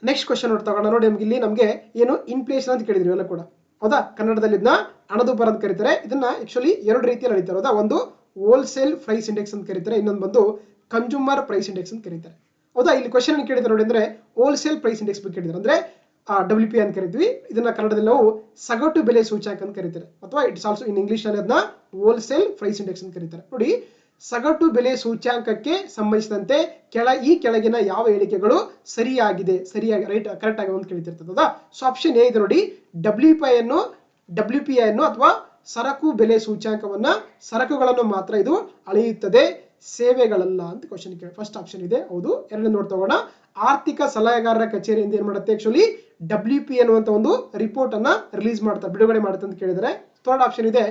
next question ನೋಡಿ ತಗೋಣ. ನೋಡಿ, ನಮ್ಗೆ ಇಲ್ಲಿ ನಮಗೆ ಏನು ಇನ್ಫ್ಲೇಷನ್ ಅಂತ ಕೇಳಿದ್ರು ಎಲ್ಲ ಕೂಡ. ಹೌದಾ? ಕನ್ನಡದಲ್ಲಿ ಇದನ್ನ ಹಣದುಬ್ಬರ ಅಂತ ಕರೀತಾರೆ. ಇದನ್ನ ಆಕ್ಚುಲಿ ಎರಡು ರೀತಿಯಲ್ಲಿ ನಡೀತಾರೆ ಹೌದಾ? ಒಂದು ಹೋಲ್ಸೇಲ್ ಪ್ರೈಸ್ ಇಂಡೆಕ್ಸ್ ಅಂತ ಕರೀತಾರೆ. ಇನ್ನೊಂದು ಬಂದು ಕನ್ಸ್ಯೂಮರ್ ಪ್ರೈಸ್ ಇಂಡೆಕ್ಸ್ ಅಂತ ಕರೀತಾರೆ. ಹೌದಾ? ಇಲ್ಲಿ ಕ್ವಶನ್ ಕೇಳಿದ್ರೆ ನೋಡಿ ಅಂದ್ರೆ ಹೋಲ್ಸೇಲ್ ಪ್ರೈಸ್ ಇಂಡೆಕ್ಸ್ ಬಗ್ಗೆ ಕೇಳಿದ್ರು ಅಂದ್ರೆ ಡಬ್ಲ್ಯೂ ಪಿ ಅಂತ ಕರಿತೀವಿ ಇದನ್ನ ಕನ್ನಡದಲ್ಲಿ ನಾವು ಸಗಟು ಬೆಲೆ ಸೂಚಕ ಅಂತ ಕರೀತಾರೆ. ಅಥವಾ ಇಟ್ಸ್ ಆಲ್ಸೋ ಇನ್ ಇಂಗ್ಲಿಷ್ ಅಲ್ಲಿ ಅದನ್ನ ಹೋಲ್ಸೇಲ್ ಪ್ರೈಸ್ ಇಂಡೆಕ್ಸ್ ಅಂತ ಕರೀತಾರೆ. ನೋಡಿ ಸಗಟು ಬೆಲೆ ಸೂಚ್ಯಾಂಕಕ್ಕೆ ಸಂಬಂಧಿಸಿದಂತೆ ಕೆಳ ಈ ಕೆಳಗಿನ ಯಾವ ಹೇಳಿಕೆಗಳು ಸರಿಯಾಗಿದೆ, ಸರಿಯಾಗಿ ರೈಟ್ ಕರೆಕ್ಟ್ ಆಗಿ ಅಂತ ಕೇಳ್ತಿರ್ತದೆ ಸೊ ಆಪ್ಷನ್ ಎ ಇದೆ ನೋಡಿ. ಡಬ್ಲ್ಯೂ ಪಿ ಅನ್ನು ಡಬ್ಲ್ಯೂ ಪಿ ಅನ್ನು ಅಥವಾ ಸರಕು ಬೆಲೆ ಸೂಚ್ಯಾಂಕವನ್ನ, ಸರಕುಗಳನ್ನು ಮಾತ್ರ ಇದು ಅಳೆಯುತ್ತದೆ. ಸೇವೆಗಳಲ್ಲ ಅಂತ ಕ್ವಶನ್ ಕೇಳಿ. ಫಸ್ಟ್ ಆಪ್ಷನ್ ಇದೆ. ಹೌದು. ಎರಡನೇ ನೋಡ್ತಾ ಹೋಗೋಣ ಆರ್ಥಿಕ ಸಲಹೆಗಾರರ ಕಚೇರಿಯಿಂದ ಏನ್ ಮಾಡುತ್ತೆ ಆಕ್ಚುಲಿ ಡಬ್ಲ್ಯೂ ಪಿ ಅನ್ನುವಂತ ಒಂದು ರಿಪೋರ್ಟ್ ಅನ್ನ ರಿಲೀಸ್ ಮಾಡ್ತಾರೆ, ಬಿಡುಗಡೆ ಮಾಡುತ್ತೆ ಅಂತ ಕೇಳಿದರೆ. ಥರ್ಡ್ ಆಪ್ಷನ್ ಇದೆ.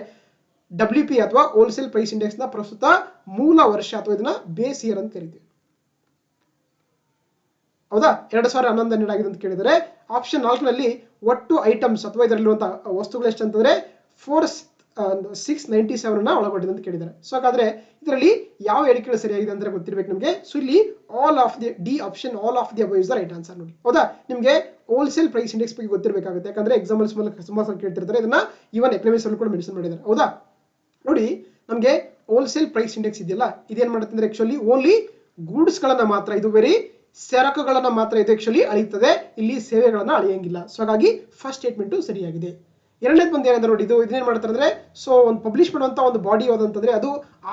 ಡಬ್ಲ್ಯೂ ಪಿ ಅಥವಾ ಹೋಲ್ಸೇಲ್ ಪ್ರೈಸ್ ಇಂಡೆಕ್ಸ್ನ ಪ್ರಸ್ತುತ ಮೂಲ ವರ್ಷ ಅಥವಾ ಇದನ್ನ ಬೇಸ್ ಇಯರ್ ಅಂತ ಕರಿತೀವಿ. ಹೌದಾ? ಎರಡು ಸಾವಿರ ಹನ್ನೊಂದು ನೀಡಾಗಿದೆ ಅಂತ ಕೇಳಿದರೆ ಆಪ್ಷನ್ ನಾಲ್ಕರಲ್ಲಿ ಒಟ್ಟು ಐಟಮ್ಸ್ ಅಥವಾ ಇದರಲ್ಲಿರುವಂತಹ ವಸ್ತುಗಳು ಎಷ್ಟು ಅಂತಂದ್ರೆ ಫೋರ್ ಸಿಕ್ಸ್ ನೈಂಟಿ ಸೆವೆನ್ ಒಳಗೊಂಡಿದೆ ಅಂತ ಕೇಳಿದ್ದಾರೆ. ಸೊ ಹಾಗಾದ್ರೆ ಇದರಲ್ಲಿ ಯಾವ ಹೇಳಿಕೆಗಳು ಸರಿಯಾಗಿದೆ ಅಂದ್ರೆ ಗೊತ್ತಿರಬೇಕು ನಿಮಗೆ. ಸೊ ಇಲ್ಲಿ all of the D option all of the above is the right answer ನೋಡಿ. ಹೌದಾ? ನಿಮಗೆ ಹೋಲ್ಸೇಲ್ ಪ್ರೈಸ್ ಇಂಡೆಕ್ಸ್ ಬಗ್ಗೆ ಗೊತ್ತಿರಬೇಕಾಗುತ್ತೆ. ಯಾಕಂದ್ರೆ ಎಕ್ಸಾಂಪಲ್ಸ್ ಮೂಲಕ ತುಂಬಾ ಸಲ ಕೇಳ್ತಿರ್ತಾರೆ. ಇದನ್ನ ಇವನ್ ಎಕನಾಮಿಕ್ಸ್ ಅಲ್ಲಿ ಕೂಡ ಮೆನ್ಷನ್ ಮಾಡಿದ್ದಾರೆ. ಹೌದಾ? ನೋಡಿ, ನಮಗೆ ಹೋಲ್ಸೇಲ್ ಪ್ರೈಸ್ ಇಂಡೆಕ್ಸ್ ಇದೆಯಲ್ಲ, ಇದೇನು ಮಾಡುತ್ತೆ ಅಂದ್ರೆ ಆಕ್ಚುಲಿ ಓನ್ಲಿ ಗೂಡ್ಸ್ಗಳನ್ನು ಮಾತ್ರ, ಇದು ವೆರಿ ಸರಕುಗಳನ್ನು ಮಾತ್ರ ಇದು ಆ್ಯಕ್ಚುಲಿ ಅಳಿಯುತ್ತದೆ ಇಲ್ಲಿ ಸೇವೆಗಳನ್ನು ಅಳಿಯಂಗಿಲ್ಲ. ಸೊ ಹಾಗಾಗಿ ಫಸ್ಟ್ ಸ್ಟೇಟ್ಮೆಂಟ್ ಸರಿಯಾಗಿದೆ. ಎರಡನೇದು ಬಂದು ಏನಂದ್ರೆ ನೋಡಿ, ಇದು ಇದೇನು ಮಾಡ್ತಾರೆ ಅಂದ್ರೆ ಸೊ ಒಂದು ಪಬ್ಲಿಷ್ ಮಾಡುವಂಥ ಒಂದು ಬಾಡಿ ಯಾವುದಂತಂದರೆ, ಅದು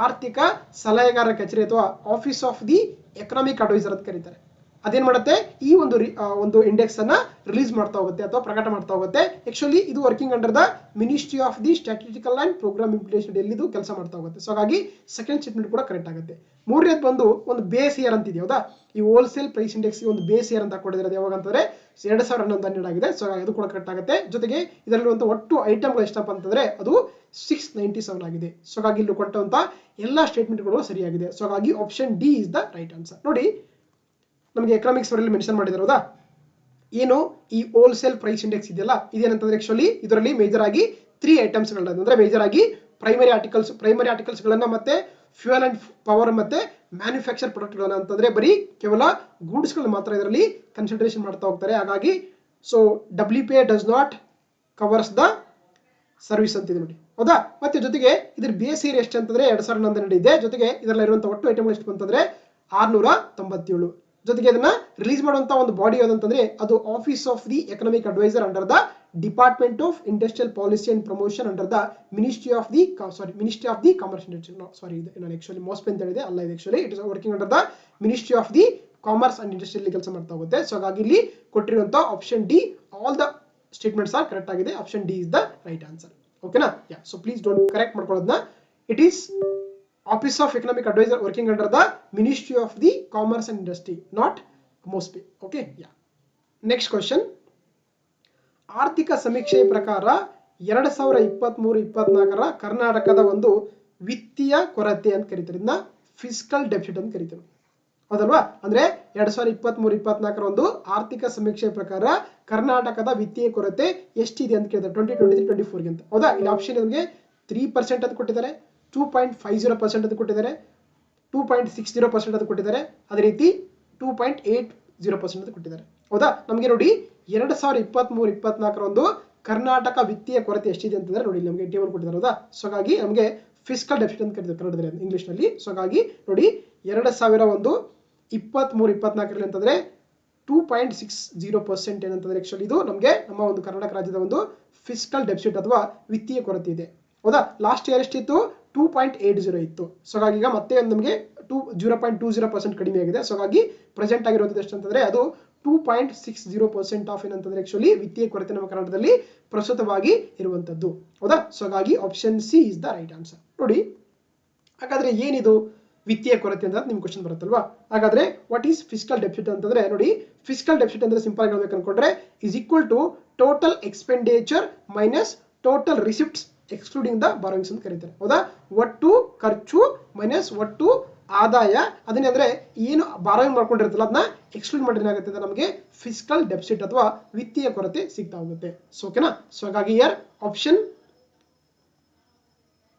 ಆರ್ಥಿಕ ಸಲಹೆಗಾರ ಕಚೇರಿ ಅಥವಾ office of the economic adviser ಅಂತ ಕರೀತಾರೆ. ಅದೇನ್ ಮಾಡುತ್ತೆ? ಈ ಒಂದು ಒಂದು ಇಂಡೆಕ್ಸ್ ಅನ್ನ ರಿಲೀಸ್ ಮಾಡ್ತಾ ಹೋಗುತ್ತೆ ಅಥವಾ ಪ್ರಕಟ ಮಾಡ್ತಾ ಹೋಗುತ್ತೆ. ಆಕ್ಚುಲಿ ಇದು working under the ministry of the statistical and programme implementation ಎಲ್ಲಿದು ಕೆಲಸ ಮಾಡ್ತಾ ಹೋಗುತ್ತೆ. ಸೊ ಹಾಗಾಗಿ ಸೆಕೆಂಡ್ ಸ್ಟೇಟ್ಮೆಂಟ್ ಕೂಡ ಕರೆಕ್ಟ್ ಆಗುತ್ತೆ. ಮೂರನೇದು ಬಂದು ಒಂದು ಬೇಸ್ ಇಯರ್ ಅಂತ ಇದೆ ಹೌದಾ? ಈ ಹೋಲ್ಸೇಲ್ ಪ್ರೈಸ್ ಇಂಡೆಕ್ಸ್ ಒಂದು ಬೇಸ್ ಇಯರ್ ಅಂತ ಕೊಡಿದ್ರೆ ಯಾವಾಗ ಅಂತಂದ್ರೆ ಎರಡ್ ಸಾವಿರ ಹನ್ನೊಂದು ಹನ್ನೆರಡಾಗಿದೆ ಸೊ ಅದು ಕೂಡ ಕರೆಕ್ಟ್ ಆಗುತ್ತೆ. ಜೊತೆಗೆ ಇದರಲ್ಲಿರುವಂತ ಒಟ್ಟು ಐಟಮ್ಗಳು ಎಷ್ಟಪ್ಪ ಅಂತಂದ್ರೆ ಅದು ಸಿಕ್ಸ್ ನೈಂಟಿ ಸೆವೆನ್ ಆಗಿದೆ. ಸೊ ಹಾಗಾಗಿ ಇಲ್ಲಿ ಕೊಟ್ಟಂತ ಎಲ್ಲಾ ಸ್ಟೇಟ್ಮೆಂಟ್ಗಳು ಸರಿಯಾಗಿದೆ. ಸೊ ಹಾಗಾಗಿ option D is the right answer ನೋಡಿ ನಮಗೆ ಎಕನಾಮಿಕ್ಸ್ ಅವರಲ್ಲಿ ಮೆನ್ಷನ್ ಮಾಡಿದಾರೋದಾ? ಏನು ಈ ಹೋಲ್ಸೇಲ್ ಪ್ರೈಸ್ ಇಂಡೆಕ್ಸ್ ಇದೆಯಲ್ಲ, ಇದೇನಂತಂದ್ರೆ ಆಕ್ಚುಲಿ ಇದರಲ್ಲಿ ಮೇಜರ್ ಆಗಿ ತ್ರೀ ಐಟಮ್ಸ್ ಅಂದ್ರೆ ಮೇಜರ್ ಆಗಿ ಪ್ರೈಮರಿ ಆರ್ಟಿಕಲ್ಸ್ ಪ್ರೈಮರಿ ಆರ್ಟಿಕಲ್ಸ್ ಗಳನ್ನ ಮತ್ತೆ ಫ್ಯೂಯಲ್ ಅಂಡ್ ಪವರ್ ಮತ್ತೆ ಮ್ಯಾನುಫ್ಯಾಕ್ಚರ್ ಪ್ರಾಡಕ್ಟ್ ಗಳನ್ನ ಅಂತಂದ್ರೆ ಬರೀ ಕೇವಲ ಗೂಡ್ಸ್ಗಳು ಮಾತ್ರ ಇದರಲ್ಲಿ ಕನ್ಸಿಡರೇಷನ್ ಮಾಡ್ತಾ ಹೋಗ್ತಾರೆ. ಹಾಗಾಗಿ so W P does not covers the service ಅಂತಿದೆ ನೋಡಿ. ಹೌದಾ? ಮತ್ತೆ ಜೊತೆಗೆ ಇದ್ರ ಬಿ ಎಸ್ ಎಷ್ಟು ಅಂತಂದ್ರೆ ಎರಡ್ ಸಾವಿರದ ಹನ್ನೊಂದು ಇದೆ. ಜೊತೆಗೆ ಇದರಲ್ಲಿ ಇರುವಂತಹ ಒಟ್ಟು ಐಟಮ್ಗಳು ಎಷ್ಟು ಬಂತಂದ್ರೆ ಆರ್ನೂರ ತೊಂಬತ್ತೇಳು. ಜೊತೆಗೆ ಅದನ್ನ ರಿಲೀಸ್ ಮಾಡುವಂತ ಒಂದು ಬಾಡಿ ಯಾವ್ದಂತಂದ್ರೆ ಅದು office of the economic adviser under the department of industrial policy and promotion under the ministry of the sorry ministry of the commerce sorry ಇದು ನಾನು ಆಕ್ಚುಲಿ ಮೋಸ್ಪೆ ಅಂತ ಹೇಳಿದೆ ಅಲ್ಲ ಇದು actually it is working under the ministry of the commerce and ಇಂಡಸ್ಟ್ರಿಯಲ್ಲಿ ಕೆಲಸ ಮಾಡ್ತಾ ಹೋಗುತ್ತೆ. ಸೊ ಹಾಗಾಗಿ ಇಲ್ಲಿ ಕೊಟ್ಟಿರುವಂತಹ option D all the statements are correct ಆಗಿದೆ. Option D is the right answer ಓಕೆನಾ yeah so please don't correct ಮಾಡ್ಕೊಳ್ಳೋದನ್ನ. It is office of economic adviser working under the ministry of the commerce and industry not MoSPI okay yeah next question ಆರ್ಥಿಕ ಸಮೀಕ್ಷೆಯ ಪ್ರಕಾರ ಎರಡು ಸಾವಿರ ಇಪ್ಪತ್ತ್ ಮೂರು ಇಪ್ಪತ್ನಾಲ್ಕರ ಕರ್ನಾಟಕದ ಒಂದು ವಿತ್ತೀಯ ಕೊರತೆ ಅಂತ ಕರೀತಾರೆ. ಇದನ್ನ ಫಿಸಿಕಲ್ ಡೆಫಿಸಿಟ್ ಅಂತ ಕರೀತಾರೆ. ಹೌದಲ್ವಾ ಅಂದ್ರೆ ಎರಡ್ ಸಾವಿರದ ಇಪ್ಪತ್ತ್ ಮೂರು ಇಪ್ಪತ್ನಾಲ್ಕರ ಒಂದು ಆರ್ಥಿಕ ಸಮೀಕ್ಷೆ ಪ್ರಕಾರ ಕರ್ನಾಟಕದ ವಿತ್ತೀಯ ಕೊರತೆ ಎಷ್ಟಿದೆ ಅಂತ ಕೇಳಿದ್ರೆ ಟ್ವೆಂಟಿ ಟ್ವೆಂಟಿ ತ್ರೀ ಟ್ವೆಂಟಿ ಫೋರ್ಗೆ ಅಂತ. ಹೌದಾ? ಇಲ್ಲಿ ಆಪ್ಷನ್ ನಮಗೆ ತ್ರೀ ಪರ್ಸೆಂಟ್ ಅಂತ ಕೊಟ್ಟಿದ್ದಾರೆ. Two point five zero percent ಅದು ಕೊಟ್ಟಿದ್ದಾರೆ two point six zero percent ಅದು ಕೊಟ್ಟಿದ್ದಾರೆ, ಅದೇ ರೀತಿ two point eight zero percent ಅಂತ ಕೊಟ್ಟಿದ್ದಾರೆ. ಹೌದಾ? ನಮಗೆ ನೋಡಿ ಎರಡು ಸಾವಿರ ಇಪ್ಪತ್ತ್ಮೂರು ಇಪ್ಪತ್ನಾಲ್ಕರ ಒಂದು ಕರ್ನಾಟಕ ವಿತ್ತೀಯ ಕೊರತೆ ಎಷ್ಟಿದೆ ಅಂತಂದ್ರೆ ನೋಡಿ ನಮಗೆ ಟೇಬಲ್ ಕೊಟ್ಟಿದ್ದಾರೆ, ಹೌದಾ? ಸೊ ಹಾಗಾಗಿ ನಮಗೆ ಫಿಸ್ಕಲ್ ಡೆಫಿಸಿಟ್ ಅಂತ ಕರೀತಾರೆ ಕನ್ನಡದಲ್ಲಿ ಇಂಗ್ಲೀಷ್ನಲ್ಲಿ. ಸೊ ಹಾಗಾಗಿ ನೋಡಿ ಎರಡು ಸಾವಿರ ಒಂದು ಇಪ್ಪತ್ತ್ಮೂರು ಇಪ್ಪತ್ನಾಲ್ಕರಲ್ಲಿ ಅಂತಂದರೆ two point six zero percent ಏನಂತಂದರೆ ಆ್ಯಕ್ಚುಲಿ ಇದು ನಮಗೆ ನಮ್ಮ ಒಂದು ಕರ್ನಾಟಕ ರಾಜ್ಯದ ಒಂದು ಫಿಸ್ಕಲ್ ಡೆಫಿಸಿಟ್ ಅಥವಾ ವಿತ್ತೀಯ ಕೊರತೆ ಇದೆ. ಹೌದಾ? ಲಾಸ್ಟ್ ಇಯರ್ ಎಷ್ಟಿತ್ತು? ಟೂ ಪಾಯಿಂಟ್ ಏಟ್ ಜೀರೋ ಇತ್ತು. ಸೊ ಹಾಗಾಗಿ ಈಗ ಮತ್ತೆ ನಮಗೆ two zero point two zero percent ಕಡಿಮೆ ಆಗಿದೆ. ಸೊ ಹಾಗಾಗಿ ಪ್ರೆಸೆಂಟ್ ಆಗಿರೋದು ಎಷ್ಟು ಅಂತಂದರೆ ಅದು two point six zero percent of ಏನಂತಂದ್ರೆ ಆ್ಯಕ್ಚುಲಿ ವಿತ್ತೀಯ ಕೊರತೆ ನಮ್ಮ ಕನ್ನಡದಲ್ಲಿ ಪ್ರಸ್ತುತವಾಗಿ ಇರುವಂತದ್ದು ಹೌದಾ? ಸೊ ಹಾಗಾಗಿ option C is the right answer ನೋಡಿ, ಹಾಗಾದ್ರೆ ಏನಿದು ವಿತ್ತೀಯ ಕೊರತೆ ಅಂತ ನಿಮ್ಮ ಕ್ವಶನ್ ಬರುತ್ತಲ್ವಾ? ಹಾಗಾದ್ರೆ ವಾಟ್ ಈಸ್ ಫಿಸಿಕಲ್ ಡೆಫಿಸಿಟ್ ಅಂತಂದ್ರೆ ನೋಡಿ ಫಿಸಿಕಲ್ ಡೆಫಿಸಿಟ್ ಅಂದರೆ ಸಿಂಪಲ್ ಹೇಳ್ಬೇಕು ಅನ್ಕೊಂಡ್ರೆ is equal to total expenditure minus total receipts excluding the borrowings ಅಂತ ಕರೀತಾರೆ. ಹೌದಾ? ಒಟ್ಟು ಖರ್ಚು ಮೈನಸ್ ಒಟ್ಟು ಆದಾಯ. ಅದನ್ನೇ ಏನು ಬಾರೋವಿಂಗ್ ಮಾಡ್ಕೊಂಡಿರ್ತಲ್ಲ ಅದನ್ನ ಎಕ್ಸ್ಕ್ಲೂಡ್ ಮಾಡಿದ್ರೆ ಏನಾಗುತ್ತೆ ಅಂದ್ರೆ ನಮಗೆ ಫಿಸಿಕಲ್ ಡೆಫಿಸಿಟ್ ಅಥವಾ ವಿತ್ತೀಯ ಕೊರತೆ ಸಿಗ್ತಾ ಹೋಗುತ್ತೆ. ಸೊ ಓಕೆನಾ ಸೊ ಹಾಗಾಗಿ year option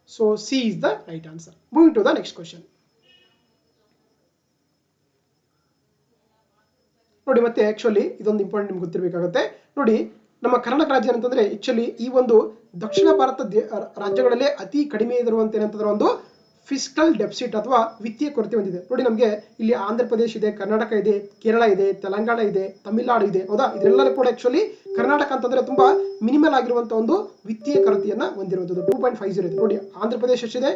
so C is the right answer moving to the next question ನೋಡಿ ಮತ್ತೆ ಆಕ್ಚುಲಿ ಇದೊಂದು ಇಂಪಾರ್ಟೆಂಟ್ ನಿಮ್ಗೆ ಗೊತ್ತಿರಬೇಕಾಗುತ್ತೆ. ನೋಡಿ, ನಮ್ಮ ಕರ್ನಾಟಕ ರಾಜ್ಯ ಅಂತಂದ್ರೆ ಆಕ್ಚುಲಿ ಈ ಒಂದು ದಕ್ಷಿಣ ಭಾರತ ರಾಜ್ಯಗಳಲ್ಲಿ ಅತಿ ಕಡಿಮೆ ಇರುವಂತ ಏನಂತಂದ್ರೆ ಒಂದು ಫಿಸ್ಕಲ್ ಡೆಫಿಸಿಟ್ ಅಥವಾ ವಿತ್ತೀಯ ಕೊರತೆ ಹೊಂದಿದೆ. ನೋಡಿ ನಮಗೆ ಇಲ್ಲಿ ಆಂಧ್ರ ಪ್ರದೇಶ ಇದೆ, ಕರ್ನಾಟಕ ಇದೆ, ಕೇರಳ ಇದೆ, ತೆಲಂಗಾಣ ಇದೆ, ತಮಿಳುನಾಡು ಇದೆ. ಹೌದಾ? ಇದೆಲ್ಲರೂ ಕೂಡ ಆಕ್ಚುಲಿ ಕರ್ನಾಟಕ ಅಂತಂದ್ರೆ ತುಂಬಾ ಮಿನಿಮಲ್ ಆಗಿರುವಂತ ಒಂದು ವಿತ್ತೀಯ ಕೊರತೆಯನ್ನ ಹೊಂದಿರುವಂತದ್ದು ಟೂ ಪಾಯಿಂಟ್ ಫೈವ್ ಜೀರೋ ಇದೆ. ನೋಡಿ, ಆಂಧ್ರ ಪ್ರದೇಶ ಎಷ್ಟಿದೆ?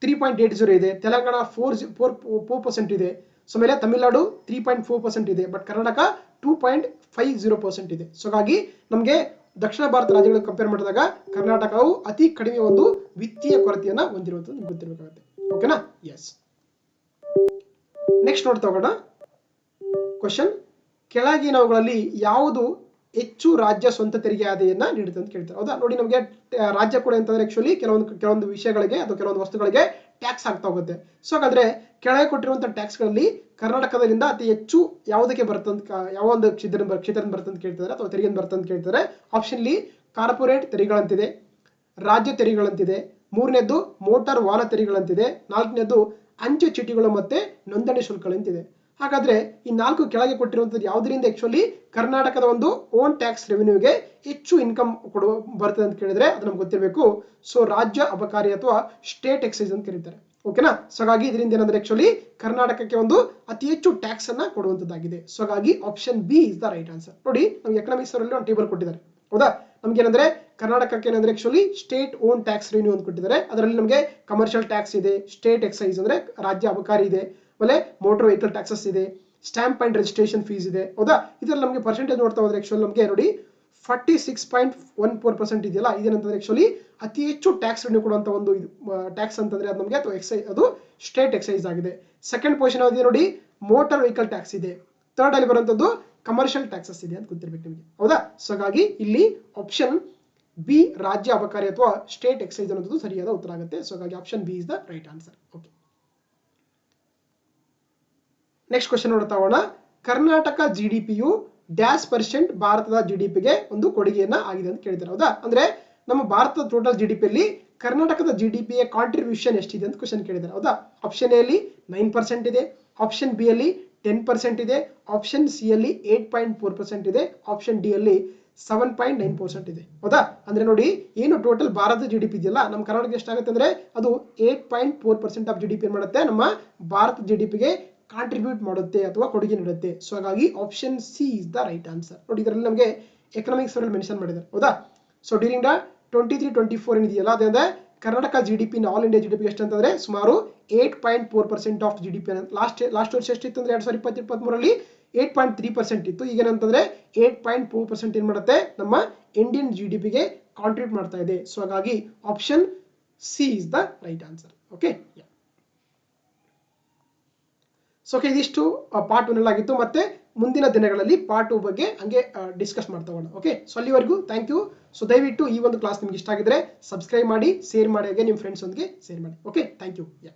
ತ್ರೀ ಪಾಯಿಂಟ್ ಏಟ್ ಜೀರೋ ಇದೆ. Telangana four four four percent ಇದೆ. ಸೊ ಮೇಲೆ Tamil Nadu three point four percent ಇದೆ. But Karnataka two point five zero percent ಇದೆ. ಸೊ ಹಾಗಾಗಿ ನಮಗೆ ದಕ್ಷಿಣ ಭಾರತ ರಾಜ್ಯಗಳು ಕಂಪೇರ್ ಮಾಡಿದಾಗ ಕರ್ನಾಟಕವು ಅತಿ ಕಡಿಮೆ ಒಂದು ವಿತ್ತೀಯ ಕೊರತೆಯನ್ನ ಹೊಂದಿರುವಂಥದ್ದು ಗೊತ್ತಿರಬೇಕಾಗುತ್ತೆ. ಓಕೆನಾ ಎಸ್ ನೆಕ್ಸ್ಟ್ ನೋಡ್ತಾ ಹೋಗೋಣ. ಕ್ವಶನ್ ಕೆಳಗಿನವುಗಳಲ್ಲಿ ಯಾವುದು ಹೆಚ್ಚು ರಾಜ್ಯ ಸ್ವಂತ ತೆರಿಗೆ ಆದಾಯನ್ನ ನೀಡುತ್ತೆ ಅಂತ ಕೇಳ್ತಾರೆ. ಹೌದಾ? ನೋಡಿ ನಮಗೆ ರಾಜ್ಯ ಕೂಡ ಅಂತಂದ್ರೆ ಆಕ್ಚುಲಿ ಕೆಲವೊಂದು ಕೆಲವೊಂದು ವಿಷಯಗಳಿಗೆ ಅಥವಾ ಕೆಲವೊಂದು ವಸ್ತುಗಳಿಗೆ ಟ್ಯಾಕ್ಸ್ ಆಗ್ತಾ ಹೋಗುತ್ತೆ ಸೊ ಹಾಗಾದ್ರೆ ಕೆಳಗೆ ಕೊಟ್ಟಿರುವಂತಹ ಟ್ಯಾಕ್ಸ್ಗಳಲ್ಲಿ ಕರ್ನಾಟಕದಿಂದ ಅತಿ ಹೆಚ್ಚು ಯಾವುದಕ್ಕೆ ಬರ್ತಂತ ಯಾವ ಒಂದು ಕ್ಷೇತ್ರ ಕ್ಷೇತ್ರ ಬರ್ತಂತ ಕೇಳ್ತಾರೆ ಅಥವಾ ತೆರಿಗೆ ಬರ್ತಂತ ಕೇಳ್ತಾರೆ ಆಪ್ಷನ್ಲಿ ಕಾರ್ಪೊರೇಟ್ ತೆರಿಗೆಗಳಂತಿದೆ, ರಾಜ್ಯ ತೆರಿಗೆಗಳಂತಿದೆ, ಮೂರನೇದ್ದು ಮೋಟಾರ್ ವಾಹನ ತೆರಿಗೆಗಳಂತಿದೆ ನಾಲ್ಕನೇದು ಅಂಚೆ ಚೀಟಿಗಳು ಮತ್ತೆ ನೋಂದಣಿ ಶುಲ್ಕಗಳಂತಿದೆ. ಹಾಗಾದ್ರೆ ಈ ನಾಲ್ಕು ಕೆಳಗೆ ಕೊಟ್ಟಿರುವಂತದ್ದು ಯಾವುದರಿಂದ ಆಕ್ಚುಲಿ ಕರ್ನಾಟಕದ ಒಂದು ಓನ್ ಟ್ಯಾಕ್ಸ್ ರೆವಿನ್ಯೂಗೆ ಹೆಚ್ಚು ಇನ್ಕಮ್ ಕೊಡುವ, ಬರ್ತದೆ ಅಂತ ಕೇಳಿದ್ರೆ ಅದು ನಮ್ಗೆ ಗೊತ್ತಿರಬೇಕು. ಸೊ ರಾಜ್ಯ ಅಬಕಾರಿ ಅಥವಾ ಸ್ಟೇಟ್ ಎಕ್ಸೈಸ್ ಅಂತ ಕರೀತಾರೆ. ಓಕೆನಾ ಸೊ ಹಾಗಾಗಿ ಇದರಿಂದ ಏನಂದ್ರೆ ಆಕ್ಚುಲಿ ಕರ್ನಾಟಕಕ್ಕೆ ಒಂದು ಅತಿ ಹೆಚ್ಚು ಟ್ಯಾಕ್ಸ್ ಅನ್ನ ಕೊಡುವಂತದ್ದಾಗಿದೆ ಸೊ ಹಾಗಾಗಿ option B is the right answer ನೋಡಿ, ನಮ್ಗೆ ಎಕನಾಮಿಕ್ಸ್ ಅಲ್ಲಿ ಒಂದು ಟೇಬಲ್ ಕೊಟ್ಟಿದ್ದಾರೆ. ಹೌದಾ? ನಮ್ಗೆ ಏನಂದ್ರೆ ಕರ್ನಾಟಕಕ್ಕೆ ಏನಂದ್ರೆ actually state own tax revenue ಅಂತ ಕೊಟ್ಟಿದ್ದಾರೆ. ಅದರಲ್ಲಿ ನಮಗೆ ಕಮರ್ಷಿಯಲ್ ಟ್ಯಾಕ್ಸ್ ಇದೆ ಸ್ಟೇಟ್ ಎಕ್ಸೈಸ್ ಅಂದ್ರೆ ರಾಜ್ಯ ಅಬಕಾರಿ ಇದೆ. ಆಮೇಲೆ ಮೋಟರ್ ವೆಹಿಕಲ್ ಟ್ಯಾಕ್ಸಸ್ ಇದೆ ಸ್ಟ್ಯಾಂಪ್ ಅಂಡ್ ರಿಜಿಸ್ಟ್ರೇಷನ್ ಫೀಸ್ ಇದೆ. ಹೌದಾ? ಇದರಲ್ಲಿ ನಮಗೆ ಪರ್ಸೆಂಟೇಜ್ ನೋಡ್ತಾ ಹೋದ್ರೆ ಆಕ್ಚುಲಿ ನಮಗೆ ನೋಡಿ forty six point one four percent ಇದೆಯಲ್ಲ, ಇದೇನಂತಂದ್ರೆ ಆಕ್ಚುಲಿ ಅತಿ ಹೆಚ್ಚು ಟ್ಯಾಕ್ಸ್ ರೆನ್ಯೂ ಕೊಡುವಂತ ಒಂದು ಟ್ಯಾಕ್ಸ್ ಅಂತಂದ್ರೆ ಅದು ನಮಗೆ ಅಥವಾ ಎಕ್ಸೈಸ್ ಅದು ಸ್ಟೇಟ್ ಎಕ್ಸೈಸ್ ಆಗಿದೆ. ಸೆಕೆಂಡ್ ಪೊಸಿಷನ್ ಯಾವ್ದು ನೋಡಿ? ಮೋಟಾರ್ ವೆಹಿಕಲ್ ಟ್ಯಾಕ್ಸ್ ಇದೆ. ಥರ್ಡ್ ಅಲ್ಲಿ ಬರುವಂತದ್ದು ಕಮರ್ಷಿಯಲ್ ಟ್ಯಾಕ್ಸಸ್ ಇದೆ ಅಂತ ಗೊತ್ತಿರ್ಬೇಕು ನಿಮಗೆ. ಹೌದಾ? ಸೊ ಹಾಗಾಗಿ ಇಲ್ಲಿ ಆಪ್ಷನ್ ಬಿ ರಾಜ್ಯ ಅಬಕಾರಿ ಅಥವಾ ಸ್ಟೇಟ್ ಎಕ್ಸೈಸ್ ಅನ್ನೋದು ಸರಿಯಾದ ಉತ್ತರ ಆಗುತ್ತೆ. ಸೊ ಹಾಗಾಗಿ option B is the right answer okay next question ನೋಡ್ತಾ ಹೋಗೋಣ. Karnataka G D PU dash percent ಭಾರತದ ಜಿ ಡಿ ಪಿಗೆ ಒಂದು ಕೊಡುಗೆಯನ್ನ ಆಗಿದೆ ಅಂತ ಕೇಳ್ತಾರೆ, ಹೌದಾ? ಅಂದ್ರೆ ನಮ್ಮ ಭಾರತದ ಟೋಟಲ್ ಜಿ ಡಿ ಪಿಯಲ್ಲಿ ಕರ್ನಾಟಕದ ಜಿ ಡಿ ಪಿಯ ಕಾಂಟ್ರಿಬ್ಯೂಷನ್ ಎಷ್ಟಿದೆ ಅಂತ ಕ್ವಶನ್ ಕೇಳಿದ್ದಾರೆ, ಹೌದಾ? ಆಪ್ಷನ್ ಎ ಅಲ್ಲಿ ನೈನ್ ಪರ್ಸೆಂಟ್ ಇದೆ ಆಪ್ಷನ್ ಬಿ ಅಲ್ಲಿ ಟೆನ್ ಪರ್ಸೆಂಟ್ ಇದೆ ಆಪ್ಷನ್ ಸಿ ಅಲ್ಲಿ ಏಟ್ ಪಾಯಿಂಟ್ ಫೋರ್ ಪರ್ಸೆಂಟ್ ಇದೆ ಆಪ್ಷನ್ ಡಿ ಅಲ್ಲಿ ಸೆವೆನ್ ಪಾಯಿಂಟ್ ನೈನ್ ಪರ್ಸೆಂಟ್ ಇದೆ, ಹೌದಾ? ಅಂದ್ರೆ ನೋಡಿ, ಏನು ಟೋಟಲ್ ಭಾರತದ ಜಿ ಡಿ ಪಿ ಇದೆಯಲ್ಲ, ನಮ್ಮ ಕರ್ನಾಟಕ ಎಷ್ಟಾಗುತ್ತೆ ಅಂದ್ರೆ ಅದು eight point four percent of G D P ಮಾಡುತ್ತೆ? ನಮ್ಮ ಭಾರತ ಜಿ ಡಿ ಪಿಗೆ ಕಾಂಟ್ರಿಬ್ಯೂಟ್ ಮಾಡುತ್ತೆ ಅಥವಾ ಕೊಡುಗೆ ನೀಡುತ್ತೆ. ಸೊ ಹಾಗಾಗಿ option C is the right answer ನೋಡಿ, ಇದರಲ್ಲಿ ನಮಗೆ ಎಕನಾಮಿಕ್ಸ್ ಅವರಲ್ಲಿ ಮೆನ್ಷನ್ ಮಾಡಿದ್ದಾರೆ. ಹೌದಾ? So during the twenty three twenty four ಏನಿದೆಯಲ್ಲ, ಅದೇ Karnataka G D P all India G D P ಎಷ್ಟು ಅಂತಂದ್ರೆ ಸುಮಾರು eight point four percent of G D P last last ವರ್ಷ ಎಷ್ಟಿತ್ತು ಅಂದ್ರೆ ಎರಡು ಸಾವಿರ ಇಪ್ಪತ್ತು ಇಪ್ಪತ್ತ್ಮೂರಲ್ಲಿ ಏಟ್ ಪಾಯಿಂಟ್ ತ್ರೀ ಪರ್ಸೆಂಟ್ ಇತ್ತು. ಈಗ ಏನಂತಂದ್ರೆ ಏಟ್ ಪಾಯಿಂಟ್ ಫೋರ್ ಪರ್ಸೆಂಟ್ ಏನು ಮಾಡುತ್ತೆ? ನಮ್ಮ ಇಂಡಿಯನ್ ಜಿ ಡಿ ಪಿಗೆ ಕಾಂಟ್ರಿಬ್ಯೂಟ್ ಮಾಡ್ತಾ ಇದೆ. ಸೊ ಹಾಗಾಗಿ option C is the right answer okay so okay ಇದಿಷ್ಟು ಪಾರ್ಟ್ ಒನ್ ಆಗಿತ್ತು ಮತ್ತೆ ಮುಂದಿನ ದಿನಗಳಲ್ಲಿ ಪಾರ್ಟ್ ಟು ಬಗ್ಗೆ ಹಂಗೆ ಡಿಸ್ಕಸ್ ಮಾಡ್ತಾ ಹೋಗೋಣ. ಓಕೆ ಸೊ ಅಲ್ಲಿವರೆಗೂ ಥ್ಯಾಂಕ್ ಯು ಸೊ ದಯವಿಟ್ಟು ಈ ಒಂದು ಕ್ಲಾಸ್ ನಿಮ್ಗೆ ಇಷ್ಟ ಆಗಿದ್ರೆ ಸಬ್ಸ್ಕ್ರೈಬ್ ಮಾಡಿ ಶೇರ್ ಮಾಡಿ, ಹಾಗೆ ನಿಮ್ಮ ಫ್ರೆಂಡ್ಸ್ ಒಂದಿಗೆ ಶೇರ್ ಮಾಡಿ. Okay thank you yeah